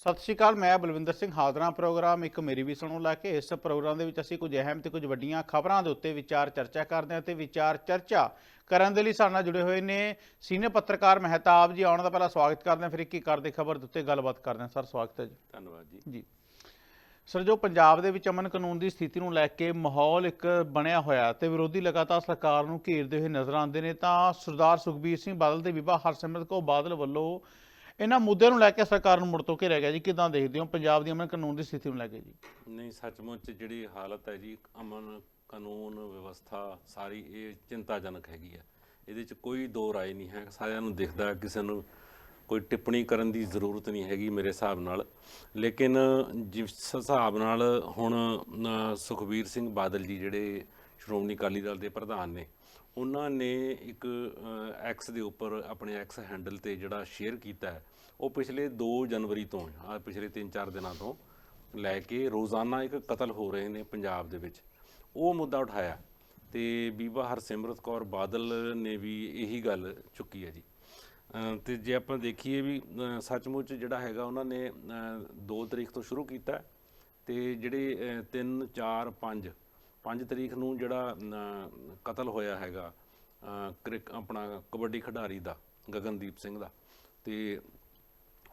ਸਤਿ ਸ਼੍ਰੀ ਅਕਾਲ ਮੈਂ ਬਲਵਿੰਦਰ ਸਿੰਘ ਹਾਜ਼ਰਾਂ ਪ੍ਰੋਗਰਾਮ ਇੱਕ ਮੇਰੀ ਵੀ ਸੁਣੋ ਲੈ ਕੇ। ਇਸ ਪ੍ਰੋਗਰਾਮ ਦੇ ਵਿੱਚ ਅਸੀਂ ਕੁਝ ਅਹਿਮ ਤੇ ਕੁਝ ਵੱਡੀਆਂ ਖਬਰਾਂ ਦੇ ਉੱਤੇ ਵਿਚਾਰ ਚਰਚਾ ਕਰਦੇ ਹਾਂ ਤੇ ਵਿਚਾਰ ਚਰਚਾ ਕਰਨ ਦੇ ਲਈ ਸਾਡੇ ਨਾਲ ਜੁੜੇ ਹੋਏ ਨੇ ਸੀਨੀਅਰ ਪੱਤਰਕਾਰ ਮਹਿਤਾਬ ਜੀ। ਆਉਣ ਦਾ ਪਹਿਲਾਂ ਸਵਾਗਤ ਕਰਦੇ ਹਾਂ ਫਿਰ ਇੱਕ ਇੱਕ ਕਰਦੇ ਖਬਰ ਦੇ ਉੱਤੇ ਗੱਲਬਾਤ ਕਰਦੇ ਹਾਂ। ਸਰ ਸਵਾਗਤ ਹੈ ਜੀ। ਧੰਨਵਾਦ ਜੀ। ਜੀ। ਸਰ ਜੋ ਪੰਜਾਬ ਦੇ ਵਿੱਚ ਅਮਨ ਕਾਨੂੰਨ ਦੀ ਸਥਿਤੀ ਨੂੰ ਲੈ ਕੇ ਮਾਹੌਲ ਇੱਕ ਬਣਿਆ ਹੋਇਆ ਤੇ ਵਿਰੋਧੀ ਲਗਾਤਾਰ ਸਰਕਾਰ ਨੂੰ ਘੇਰਦੇ ਹੋਏ ਨਜ਼ਰ ਆਉਂਦੇ ਨੇ ਤਾਂ ਸਰਦਾਰ ਸੁਖਬੀਰ ਸਿੰਘ ਬਾਦਲ ਤੇ ਬੀਬਾ ਹਰਸਿਮਰਤ ਕੌਰ ਬਾਦਲ ਵੱਲੋਂ ਇਹਨਾਂ ਮੁੱਦਿਆਂ ਨੂੰ ਲੈ ਕੇ ਸਰਕਾਰ ਨੂੰ ਮੁੜ ਤੋਂ ਘੇਰਿਆ ਗਿਆ ਜੀ। ਕਿਦਾਂ ਦੇਖਦੇ ਹੋ? ਪੰਜਾਬ ਦੀ ਅਮਨ ਕਾਨੂੰਨ ਦੀ ਸਥਿਤੀ ਨੂੰ ਲੈ ਕੇ ਜੀ। ਨਹੀਂ ਸੱਚਮੁੱਚ ਜਿਹੜੀ ਹਾਲਤ ਹੈ ਜੀ ਅਮਨ ਕਾਨੂੰਨ ਵਿਵਸਥਾ ਸਾਰੀ ਇਹ ਚਿੰਤਾਜਨਕ ਹੈਗੀ ਹੈ। ਇਹਦੇ 'ਚ ਕੋਈ ਦੋ ਰਾਏ ਨਹੀਂ ਹੈ। ਸਾਰਿਆਂ ਨੂੰ ਦਿਖਦਾ ਕਿਸੇ ਨੂੰ ਕੋਈ ਟਿੱਪਣੀ ਕਰਨ ਦੀ ਜ਼ਰੂਰਤ ਨਹੀਂ ਹੈਗੀ ਮੇਰੇ ਹਿਸਾਬ ਨਾਲ। ਲੇਕਿਨ ਜਿਸ ਹਿਸਾਬ ਨਾਲ ਹੁਣ ਅ, ਸੁਖਬੀਰ ਸਿੰਘ ਬਾਦਲ ਜੀ ਜਿਹੜੇ ਸ਼੍ਰੋਮਣੀ ਅਕਾਲੀ ਦਲ ਦੇ ਪ੍ਰਧਾਨ ਨੇ ਉਹਨਾਂ ਨੇ ਇੱਕ ਐਕਸ ਦੇ ਉੱਪਰ ਆਪਣੇ ਐਕਸ ਹੈਂਡਲ ਤੇ ਜਿਹੜਾ ਸ਼ੇਅਰ ਕੀਤਾ ਹੈ ਉਹ ਪਿਛਲੇ 2 ਜਨਵਰੀ ਤੋਂ ਆ ਪਿਛਲੇ 3-4 ਦਿਨਾਂ ਤੋਂ ਲੈ ਕੇ ਰੋਜ਼ਾਨਾ ਇੱਕ ਕਤਲ ਹੋ ਰਹੇ ਨੇ ਪੰਜਾਬ ਦੇ ਵਿੱਚ। ਉਹ ਮੁੱਦਾ ਉਠਾਇਆ ਤੇ ਬੀਬਾ ਹਰਸਿਮਰਤ ਕੌਰ ਬਾਦਲ ਨੇ ਵੀ ਇਹੀ ਗੱਲ ਚੁੱਕੀ ਹੈ ਜੀ। ਅਮ ਤੇ ਜੇ ਆਪਾਂ ਦੇਖੀਏ ਵੀ ਸੱਚਮੁੱਚ ਜਿਹੜਾ ਹੈਗਾ ਉਹਨਾਂ ਨੇ 2 ਤਰੀਕ ਤੋਂ ਸ਼ੁਰੂ ਕੀਤਾ ਹੈ ਤੇ ਜਿਹੜੇ 3 4 5 5 ਤਰੀਕ ਨੂੰ ਜਿਹੜਾ ਕਤਲ ਹੋਇਆ ਹੈਗਾ ਕ੍ਰਿਕ ਆਪਣਾ ਕਬੱਡੀ ਖਿਡਾਰੀ ਦਾ, ਗਗਨਦੀਪ ਸਿੰਘ ਦਾ ਤੇ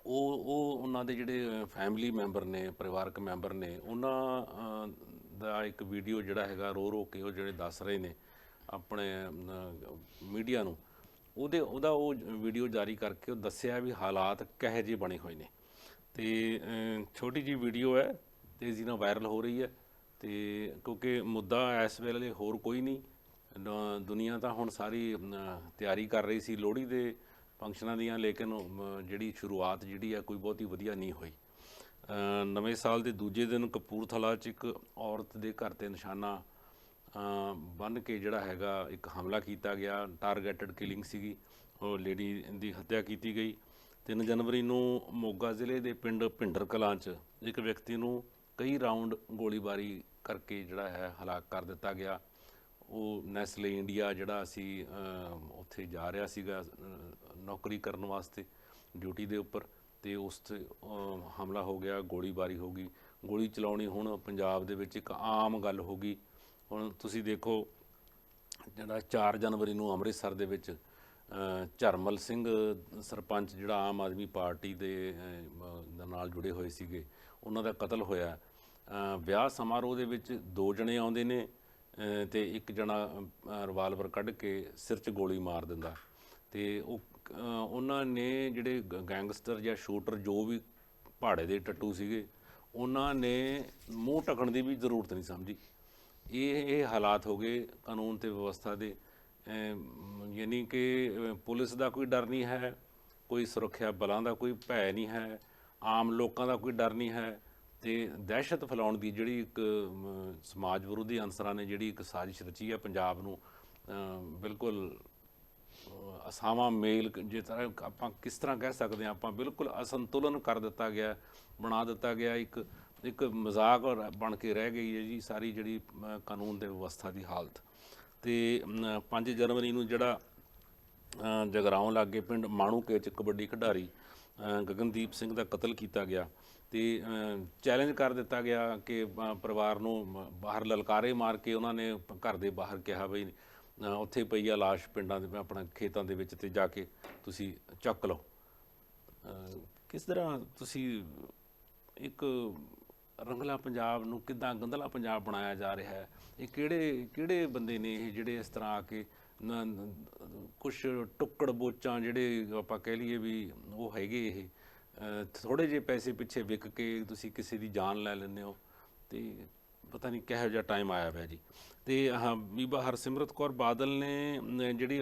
ਉਹ ਉਹ ਉਹਨਾਂ ਦੇ ਜਿਹੜੇ ਫੈਮਿਲੀ ਮੈਂਬਰ ਨੇ, ਪਰਿਵਾਰਕ ਮੈਂਬਰ ਨੇ, ਉਹਨਾਂ ਦਾ ਇੱਕ ਵੀਡੀਓ ਜਿਹੜਾ ਹੈਗਾ ਰੋ ਰੋ ਕੇ ਉਹ ਜਿਹੜੇ ਦੱਸ ਰਹੇ ਨੇ ਆਪਣੇ ਮੀਡੀਆ ਨੂੰ, ਉਹਦੇ, ਉਹਦਾ ਉਹ ਵੀਡੀਓ ਜਾਰੀ ਕਰਕੇ ਉਹ ਦੱਸਿਆ ਵੀ ਹਾਲਾਤ ਕਿਹੋ ਜਿਹੇ ਬਣੇ ਹੋਏ ਨੇ। ਤੇ ਛੋਟੀ ਜੀ ਵੀਡੀਓ ਹੈ, ਤੇਜ਼ੀ ਨਾਲ ਵਾਇਰਲ ਹੋ ਰਹੀ ਹੈ, ਤੇ ਕਿਉਂਕਿ ਮੁੱਦਾ ਇਸ ਵੇਲੇ ਹੋਰ ਕੋਈ ਨਹੀਂ ਦੁਨੀਆ ਤਾਂ ਹੁਣ ਸਾਰੀ ਤਿਆਰੀ ਕਰ ਰਹੀ ਸੀ ਲੋਹੜੀ ਦੇ ਫੰਕਸ਼ਨਾਂ ਦੀਆਂ, ਲੇਕਿਨ ਜਿਹੜੀ ਸ਼ੁਰੂਆਤ ਜਿਹੜੀ ਆ, ਕੋਈ ਬਹੁਤੀ ਵਧੀਆ ਨਹੀਂ ਹੋਈ। ਨਵੇਂ ਸਾਲ ਦੇ ਦੂਜੇ ਦਿਨ ਕਪੂਰਥਲਾ 'ਚ ਇੱਕ ਔਰਤ ਦੇ ਘਰ ਤੇ ਨਿਸ਼ਾਨਾ ਬੰਨ ਕੇ ਜਿਹੜਾ ਹੈਗਾ, ਇੱਕ ਹਮਲਾ ਕੀਤਾ ਗਿਆ। ਟਾਰਗੇਟਡ ਕਿਲਿੰਗ ਸੀਗੀ। ਉਹ ਲੇਡੀ ਦੀ ਹੱਤਿਆ ਕੀਤੀ ਗਈ। 3 ਜਨਵਰੀ ਨੂੰ ਮੋਗਾ ਜ਼ਿਲ੍ਹੇ ਦੇ ਪਿੰਡ ਭਿੰਡਰ ਕਲਾਂ 'ਚ ਇੱਕ ਵਿਅਕਤੀ ਨੂੰ ਕਈ ਰਾਉਂਡ ਗੋਲੀਬਾਰੀ ਕਰਕੇ ਜਿਹੜਾ ਹੈ, ਹਲਾਕ ਕਰ ਦਿੱਤਾ ਗਿਆ। ਉਹ ਨੈਸਲੇ ਇੰਡੀਆ ਜਿਹੜਾ ਅਸੀਂ ਉੱਥੇ ਜਾ ਰਿਹਾ ਸੀਗਾ ਨੌਕਰੀ ਕਰਨ ਵਾਸਤੇ ਡਿਊਟੀ ਦੇ ਉੱਪਰ ਤੇ ਉਸ ਤੇ ਹਮਲਾ ਹੋ ਗਿਆ, ਗੋਲੀਬਾਰੀ ਹੋ ਗਈ। ਗੋਲੀ ਚਲਾਉਣੀ ਹੁਣ ਪੰਜਾਬ ਦੇ ਵਿੱਚ ਇੱਕ ਆਮ ਗੱਲ ਹੋ ਗਈ। ਹੁਣ ਤੁਸੀਂ ਦੇਖੋ ਜਿਹੜਾ 4 ਜਨਵਰੀ ਨੂੰ ਅੰਮ੍ਰਿਤਸਰ ਦੇ ਵਿੱਚ ਝਰਮਲ ਸਿੰਘ ਸਰਪੰਚ ਜਿਹੜਾ ਆਮ ਆਦਮੀ ਪਾਰਟੀ ਦੇ ਨਾਲ ਜੁੜੇ ਹੋਏ ਸੀਗੇ, ਉਹਨਾਂ ਦਾ ਕਤਲ ਹੋਇਆ। ਵਿਆਹ ਸਮਾਰੋਹ ਦੇ ਵਿੱਚ ਦੋ ਜਣੇ ਆਉਂਦੇ ਨੇ ਤੇ ਇੱਕ ਜਣਾ ਰਿਵਾਲਵਰ ਕੱਢ ਕੇ ਸਿਰ 'ਚ ਗੋਲੀ ਮਾਰ ਦਿੰਦਾ। ਤੇ ਉਹ ਉਹਨਾਂ ਨੇ ਜਿਹੜੇ ਗ- ਗੈਂਗਸਟਰ ਜਾਂ ਸ਼ੂਟਰ ਜੋ ਵੀ ਪਹਾੜੇ ਦੇ ਟੱਟੂ ਸੀਗੇ, ਉਹਨਾਂ ਨੇ ਮੂੰਹ ਢਕਣ ਦੀ ਵੀ ਜ਼ਰੂਰਤ ਨਹੀਂ ਸਮਝੀ। ਇਹ ਇਹ ਹਾਲਾਤ ਹੋ ਗਏ ਕਾਨੂੰਨ ਤੇ ਵਿਵਸਥਾ ਦੇ। ਯਾਨੀ ਕਿ ਪੁਲਿਸ ਦਾ ਕੋਈ ਡਰ ਨਹੀਂ ਹੈ, ਕੋਈ ਸੁਰੱਖਿਆ ਬਲਾਂ ਦਾ ਕੋਈ ਭੈ ਨਹੀਂ ਹੈ, ਆਮ ਲੋਕਾਂ ਦਾ ਕੋਈ ਡਰ ਨਹੀਂ ਹੈ। ਤੇ ਦਹਿਸ਼ਤ ਫੈਲਾਉਣ ਦੀ ਜਿਹੜੀ ਇੱਕ ਸਮਾਜ ਵਿਰੋਧੀ ਅਨਸਰਾਂ ਨੇ ਜਿਹੜੀ ਇੱਕ ਸਾਜ਼ਿਸ਼ ਰਚੀ ਹੈ ਪੰਜਾਬ ਨੂੰ ਬਿਲਕੁਲ ਅਹ ਅਸਾਵਾਂ ਮੇਲ ਕ- ਜੇ ਤਰ੍ਹਾਂ ਆਪਾਂ ਕਿਸ ਤਰ੍ਹਾਂ ਕਹਿ ਸਕਦੇ ਹਾਂ ਆਪਾਂ ਬਿਲਕੁਲ ਅਸੰਤੁਲਨ ਕਰ ਦਿੱਤਾ ਗਿਆ ਬਣਾ ਦਿੱਤਾ ਗਿਆ ਇੱਕ ਇੱਕ ਮਜ਼ਾਕ ਔਰ ਬਣ ਕੇ ਰਹਿ ਗਈ ਹੈ ਜੀ ਸਾਰੀ ਜਿਹੜੀ ਕਾਨੂੰਨ ਦੇ ਵਿਵਸਥਾ ਦੀ ਹਾਲਤ। ਤੇ 5 ਜਨਵਰੀ ਨੂੰ ਜਿਹੜਾ ਅਹ, ਜਗਰਾਉਂ ਲਾਗੇ ਪਿੰਡ ਮਾਣੂਕੇ ਚ ਕਬੱਡੀ ਖਿਡਾਰੀ ਗਗਨਦੀਪ ਸਿੰਘ ਦਾ ਕਤਲ ਕੀਤਾ ਗਿਆ। ਤੇ ਚੈਲੰਜ ਕਰ ਦਿੱਤਾ ਗਿਆ ਕਿ ਪਰਿਵਾਰ ਨੂੰ ਬਾਹਰ ਲਲਕਾਰੇ ਮਾਰ ਕੇ ਉਹਨਾਂ ਨੇ ਘਰ ਦੇ ਬਾਹਰ ਕਿਹਾ ਬਈ ਉੱਥੇ ਪਈ ਆ ਲਾਸ਼ ਪਿੰਡਾਂ ਦੇ, ਆਪਣਾ ਖੇਤਾਂ ਦੇ ਵਿੱਚ ਤੇ ਜਾ ਕੇ ਤੁਸੀਂ ਚੱਕ ਲਓ। ਕਿਸ ਤਰ੍ਹਾਂ ਤੁਸੀਂ ਇੱਕ ਰੰਗਲਾ ਪੰਜਾਬ ਨੂੰ ਕਿਦਾਂ ਗੰਦਲਾ ਪੰਜਾਬ ਬਣਾਇਆ ਜਾ ਰਿਹਾ ਹੈ? ਇਹ ਕਿਹੜੇ ਕਿਹੜੇ ਬੰਦੇ ਨੇ ਇਹ ਜਿਹੜੇ ਇਸ ਤਰ੍ਹਾਂ ਆ ਕੇ ਕੁਝ ਟੁੱਕੜ ਬੋਚਾਂ ਜਿਹੜੇ ਆਪਾਂ ਕਹਿ ਲਈਏ ਵੀ ਉਹ ਹੈਗੇ ਇਹ? ਥੋੜੇ ਜਿਹੇ ਪੈਸੇ ਪਿੱਛੇ ਵਿਕ ਕੇ ਤੁਸੀਂ ਕਿਸੇ ਦੀ ਜਾਨ ਲੈ ਲੈਂਦੇ ਹੋ ਤੇ ਪਤਾ ਨਹੀਂ ਕਿਹੋ ਜਿਹਾ ਟਾਈਮ ਆਇਆ ਹੋਇਆ ਜੀ। ਤੇ ਹਾਂ ਬੀਬਾ ਹਰਸਿਮਰਤ ਕੌਰ ਬਾਦਲ ਨੇ ਜਿਹੜੀ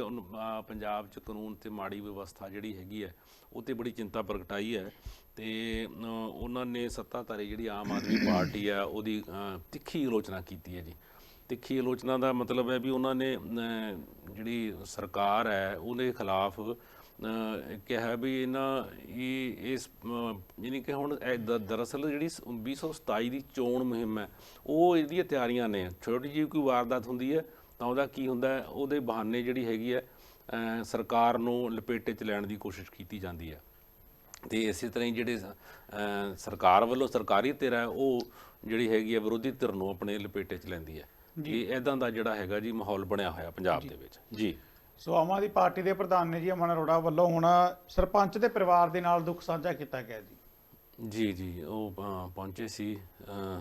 ਪੰਜਾਬ 'ਚ ਕਾਨੂੰਨ ਤੇ ਮਾੜੀ ਵਿਵਸਥਾ ਜਿਹੜੀ ਹੈਗੀ ਹੈ, ਉਹ ਤੇ ਬੜੀ ਚਿੰਤਾ ਪ੍ਰਗਟਾਈ ਹੈ ਤੇ ਉਹਨਾਂ ਨੇ ਸੱਤਾਧਾਰੀ ਜਿਹੜੀ ਆਮ ਆਦਮੀ ਪਾਰਟੀ ਆ ਉਹਦੀ ਤਿੱਖੀ ਆਲੋਚਨਾ ਕੀਤੀ ਹੈ ਜੀ। ਤਿੱਖੀ ਆਲੋਚਨਾ ਦਾ ਮਤਲਬ ਹੈ ਵੀ ਉਹਨਾਂ ਨੇ ਜਿਹੜੀ ਸਰਕਾਰ ਹੈ, ਉਹਦੇ ਖਿਲਾਫ ਕਿਹਾ ਵੀ ਇਹਨਾਂ ਇਹ ਇਸ ਯਾਨੀ ਕਿ ਹੁਣ ਦਰਅਸਲ ਜਿਹੜੀ ਸ- 2027 ਦੀ ਚੋਣ ਮੁਹਿੰਮ ਹੈ ਉਹ ਇਹਦੀਆਂ ਤਿਆਰੀਆਂ ਨੇ। ਛੋਟੀ ਜਿਹੀ ਕੋਈ ਵਾਰਦਾਤ ਹੁੰਦੀ ਹੈ ਤਾਂ ਉਹਦਾ ਕੀ ਹੁੰਦਾ ਉਹਦੇ ਬਹਾਨੇ ਜਿਹੜੀ ਹੈਗੀ ਹੈ ਸਰਕਾਰ ਨੂੰ ਲਪੇਟੇ 'ਚ ਲੈਣ ਦੀ ਕੋਸ਼ਿਸ਼ ਕੀਤੀ ਜਾਂਦੀ ਹੈ। ਤੇ ਇਸੇ ਤਰ੍ਹਾਂ ਹੀ ਜਿਹੜੇ ਸਰਕਾਰ ਵੱਲੋਂ ਸਰਕਾਰੀ ਧਿਰ ਹੈ ਉਹ ਜਿਹੜੀ ਹੈਗੀ ਹੈ ਵਿਰੋਧੀ ਧਿਰ ਨੂੰ ਆਪਣੇ ਲਪੇਟੇ 'ਚ ਲੈਂਦੀ ਹੈ। ਇਹ ਇਦਾਂ ਦਾ ਜਿਹੜਾ ਹੈਗਾ ਜੀ ਮਾਹੌਲ ਬਣਿਆ ਹੋਇਆ ਪੰਜਾਬ ਦੇ ਵਿੱਚ। ਜੀ। ਸੋ ਆਮ ਆਦਮੀ ਪਾਰਟੀ ਦੇ ਪ੍ਰਧਾਨ ਨੇ ਜੀ ਅਮਨ ਅਰੋੜਾ ਵੱਲੋਂ ਹੁਣ ਸਰਪੰਚ ਦੇ ਪਰਿਵਾਰ ਦੇ ਨਾਲ ਦੁੱਖ ਸਾਂਝਾ ਕੀਤਾ ਗਿਆ ਜੀ। ਜੀ ਜੀ ਉਹ ਅ, ਪਹੁੰਚੇ ਸੀ ਅ,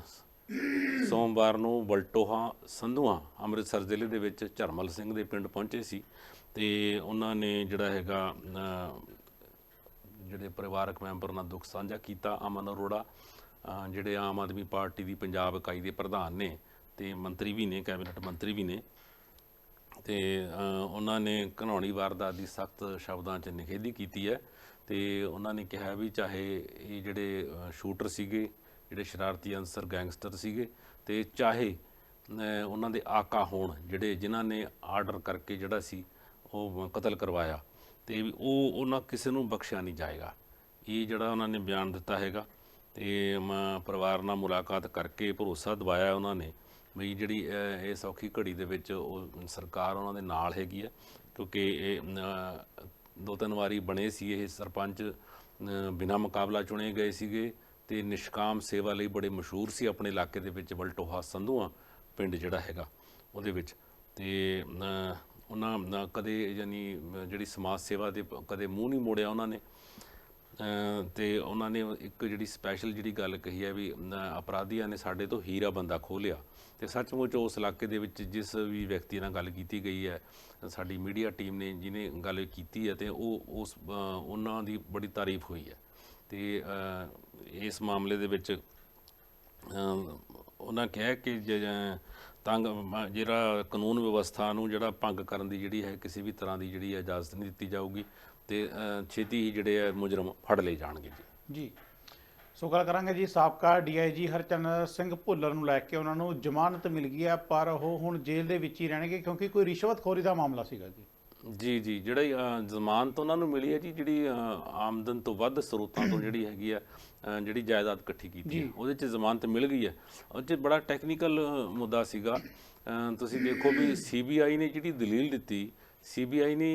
ਸੋਮਵਾਰ ਨੂੰ ਬਲਟੋਹਾ ਸੰਧੂਆਂ ਅੰਮ੍ਰਿਤਸਰ ਜ਼ਿਲ੍ਹੇ ਦੇ ਵਿੱਚ ਝਰਮਲ ਸਿੰਘ ਦੇ ਪਿੰਡ ਪਹੁੰਚੇ ਸੀ ਤੇ ਉਹਨਾਂ ਨੇ ਜਿਹੜਾ ਹੈਗਾ ਅ, ਜਿਹੜੇ ਪਰਿਵਾਰਕ ਮੈਂਬਰ ਨਾਲ ਦੁੱਖ ਸਾਂਝਾ ਕੀਤਾ ਅਮਨ ਅਰੋੜਾ ਅ, ਜਿਹੜੇ ਆਮ ਆਦਮੀ ਪਾਰਟੀ ਦੀ ਪੰਜਾਬ ਇਕਾਈ ਦੇ ਪ੍ਰਧਾਨ ਨੇ ਤੇ ਮੰਤਰੀ ਵੀ ਨੇ ਕੈਬਨਿਟ ਮੰਤਰੀ ਵੀ ਨੇ। ਤੇ ਉਹਨਾਂ ਨੇ ਘਨੌਣੀ ਵਾਰਦਾਤ ਦੀ ਸਖਤ ਸ਼ਬਦਾਂ 'ਚ ਨਿਖੇਧੀ ਕੀਤੀ ਹੈ ਤੇ ਉਹਨਾਂ ਨੇ ਕਿਹਾ ਵੀ ਚਾਹੇ ਇਹ ਜਿਹੜੇ ਸ਼ੂਟਰ ਸੀਗੇ, ਜਿਹੜੇ ਸ਼ਰਾਰਤੀ ਅਨਸਰ ਗੈਂਗਸਟਰ ਸੀਗੇ ਤੇ ਚਾਹੇ ਉਹਨਾਂ ਦੇ ਆਕਾ ਹੋਣ, ਜਿਹੜੇ ਜਿਨ੍ਹਾਂ ਨੇ ਆਰਡਰ ਕਰਕੇ ਜਿਹੜਾ ਸੀ ਉਹ ਕਤਲ ਕਰਵਾਇਆ ਤੇ ਵੀ ਉਹ, ਉਹਨਾਂ ਕਿਸੇ ਨੂੰ ਬਖਸ਼ਿਆ ਨਹੀਂ ਜਾਏਗਾ। ਇਹ ਜਿਹੜਾ ਉਹਨਾਂ ਨੇ ਬਿਆਨ ਦਿੱਤਾ ਹੈਗਾ ਤੇ, ਮੈਂ, ਪਰਿਵਾਰ ਨਾਲ ਮੁਲਾਕਾਤ ਕਰਕੇ ਭਰੋਸਾ ਦਿਵਾਇਆ ਉਹਨਾਂ ਨੇ ਵੀ ਜਿਹੜੀ ਅਹ, ਇਹ ਸੌਖੀ ਘੜੀ ਦੇ ਵਿੱਚ ਉਹ ਸਰਕਾਰ ਉਹਨਾਂ ਦੇ ਨਾਲ ਹੈਗੀ ਹੈ ਕਿਉਂਕਿ ਇਹ ਦੋ ਤਿੰਨ ਵਾਰੀ ਬਣੇ ਸੀ ਇਹ ਸਰਪੰਚ ਅਹ, ਬਿਨਾਂ ਮੁਕਾਬਲਾ ਚੁਣੇ ਗਏ ਸੀਗੇ ਤੇ ਨਿਸ਼ਕਾਮ ਸੇਵਾ ਲਈ ਬੜੇ ਮਸ਼ਹੂਰ ਸੀ ਆਪਣੇ ਇਲਾਕੇ ਦੇ ਵਿੱਚ ਬਲਟੋਹਾ ਸੰਧੂਆਂ ਪਿੰਡ ਜਿਹੜਾ ਹੈਗਾ ਉਹਦੇ ਵਿੱਚ। ਤੇ ਉਹਨਾਂ ਕਦੇ ਯਾਨੀ ਜਿਹੜੀ ਸਮਾਜ ਸੇਵਾ ਦੇ ਕਦੇ ਮੂੰਹ ਨਹੀਂ ਮੋੜਿਆ ਉਹਨਾਂ ਨੇ। ਤੇ ਉਹਨਾਂ ਨੇ ਇੱਕ ਜਿਹੜੀ ਸਪੈਸ਼ਲ ਜਿਹੜੀ ਗੱਲ ਕਹੀ ਹੈ ਵੀ ਅਪਰਾਧੀਆਂ ਨੇ ਸਾਡੇ ਤੋਂ ਹੀਰਾ ਬੰਦਾ ਖੋਲਿਆ ਤੇ ਸੱਚਮੁੱਚ ਉਸ ਇਲਾਕੇ ਦੇ ਵਿੱਚ ਜਿਸ ਵੀ ਵਿਅਕਤੀ ਨਾਲ ਗੱਲ ਕੀਤੀ ਗਈ ਹੈ, ਸਾਡੀ ਮੀਡੀਆ ਟੀਮ ਨੇ ਜਿਹਨੇ ਗੱਲ ਕੀਤੀ ਹੈ ਤੇ ਉਹ ਉਸ ਉਹਨਾਂ ਦੀ ਬੜੀ ਤਾਰੀਫ ਹੋਈ ਹੈ। ਤੇ ਇਸ ਮਾਮਲੇ ਦੇ ਵਿੱਚ ਉਹਨਾਂ ਕਿਹਾ ਕਿ ਜ- ਤੰਗ ਜਿਹੜਾ ਕਾਨੂੰਨ ਵਿਵਸਥਾ ਨੂੰ ਜਿਹੜਾ ਭੰਗ ਕਰਨ ਦੀ ਜਿਹੜੀ ਹੈ, ਕਿਸੇ ਵੀ ਤਰ੍ਹਾਂ ਦੀ ਜਿਹੜੀ ਹੈ ਇਜਾਜ਼ਤ ਨਹੀਂ ਦਿੱਤੀ ਜਾਊਗੀ। ਤੇ ਛੇਤੀ ਹੀ ਜਿਹੜੇ ਹੈ ਮੁਜਰਮ ਫੜ ਲਏ ਜਾਣਗੇ ਜੀ। ਜੀ। ਸੋ ਗੱਲ ਕਰਾਂਗੇ ਜੀ ਸਾਬਕਾ ਡੀਆਈਜੀ ਹਰਚੰਦ ਸਿੰਘ ਭੁੱਲਰ ਨੂੰ ਲੈ ਕੇ। ਉਹਨਾਂ ਨੂੰ ਜ਼ਮਾਨਤ ਮਿਲ ਗਈ ਹੈ ਪਰ ਉਹ ਹੁਣ ਜੇਲ੍ਹ ਦੇ ਵਿੱਚ ਹੀ ਰਹਿਣਗੇ ਕਿਉਂਕਿ ਕੋਈ ਰਿਸ਼ਵਤਖੋਰੀ ਦਾ ਮਾਮਲਾ ਸੀਗਾ ਜੀ। ਜੀ ਜੀ। ਜਿਹੜੀ ਜ਼ਮਾਨਤ ਉਹਨਾਂ ਨੂੰ ਮਿਲੀ ਹੈ ਜੀ ਜਿਹੜੀ ਆਮਦਨ ਤੋਂ ਵੱਧ ਸਰੋਤਾਂ ਤੋਂ ਜਿਹੜੀ ਹੈਗੀ ਆ ਜਿਹੜੀ ਜਾਇਦਾਦ ਇਕੱਠੀ ਕੀਤੀ ਹੈ ਉਹਦੇ 'ਚ ਜ਼ਮਾਨਤ ਮਿਲ ਗਈ ਹੈ। ਉਹ 'ਚ ਬੜਾ ਟੈਕਨੀਕਲ ਮੁੱਦਾ ਸੀਗਾ। ਤੁਸੀਂ ਦੇਖੋ ਵੀ ਸੀਬੀਆਈ ਨੇ ਜਿਹੜੀ ਦਲੀਲ ਦਿੱਤੀ ਸੀਬੀਆਈ ਨੇ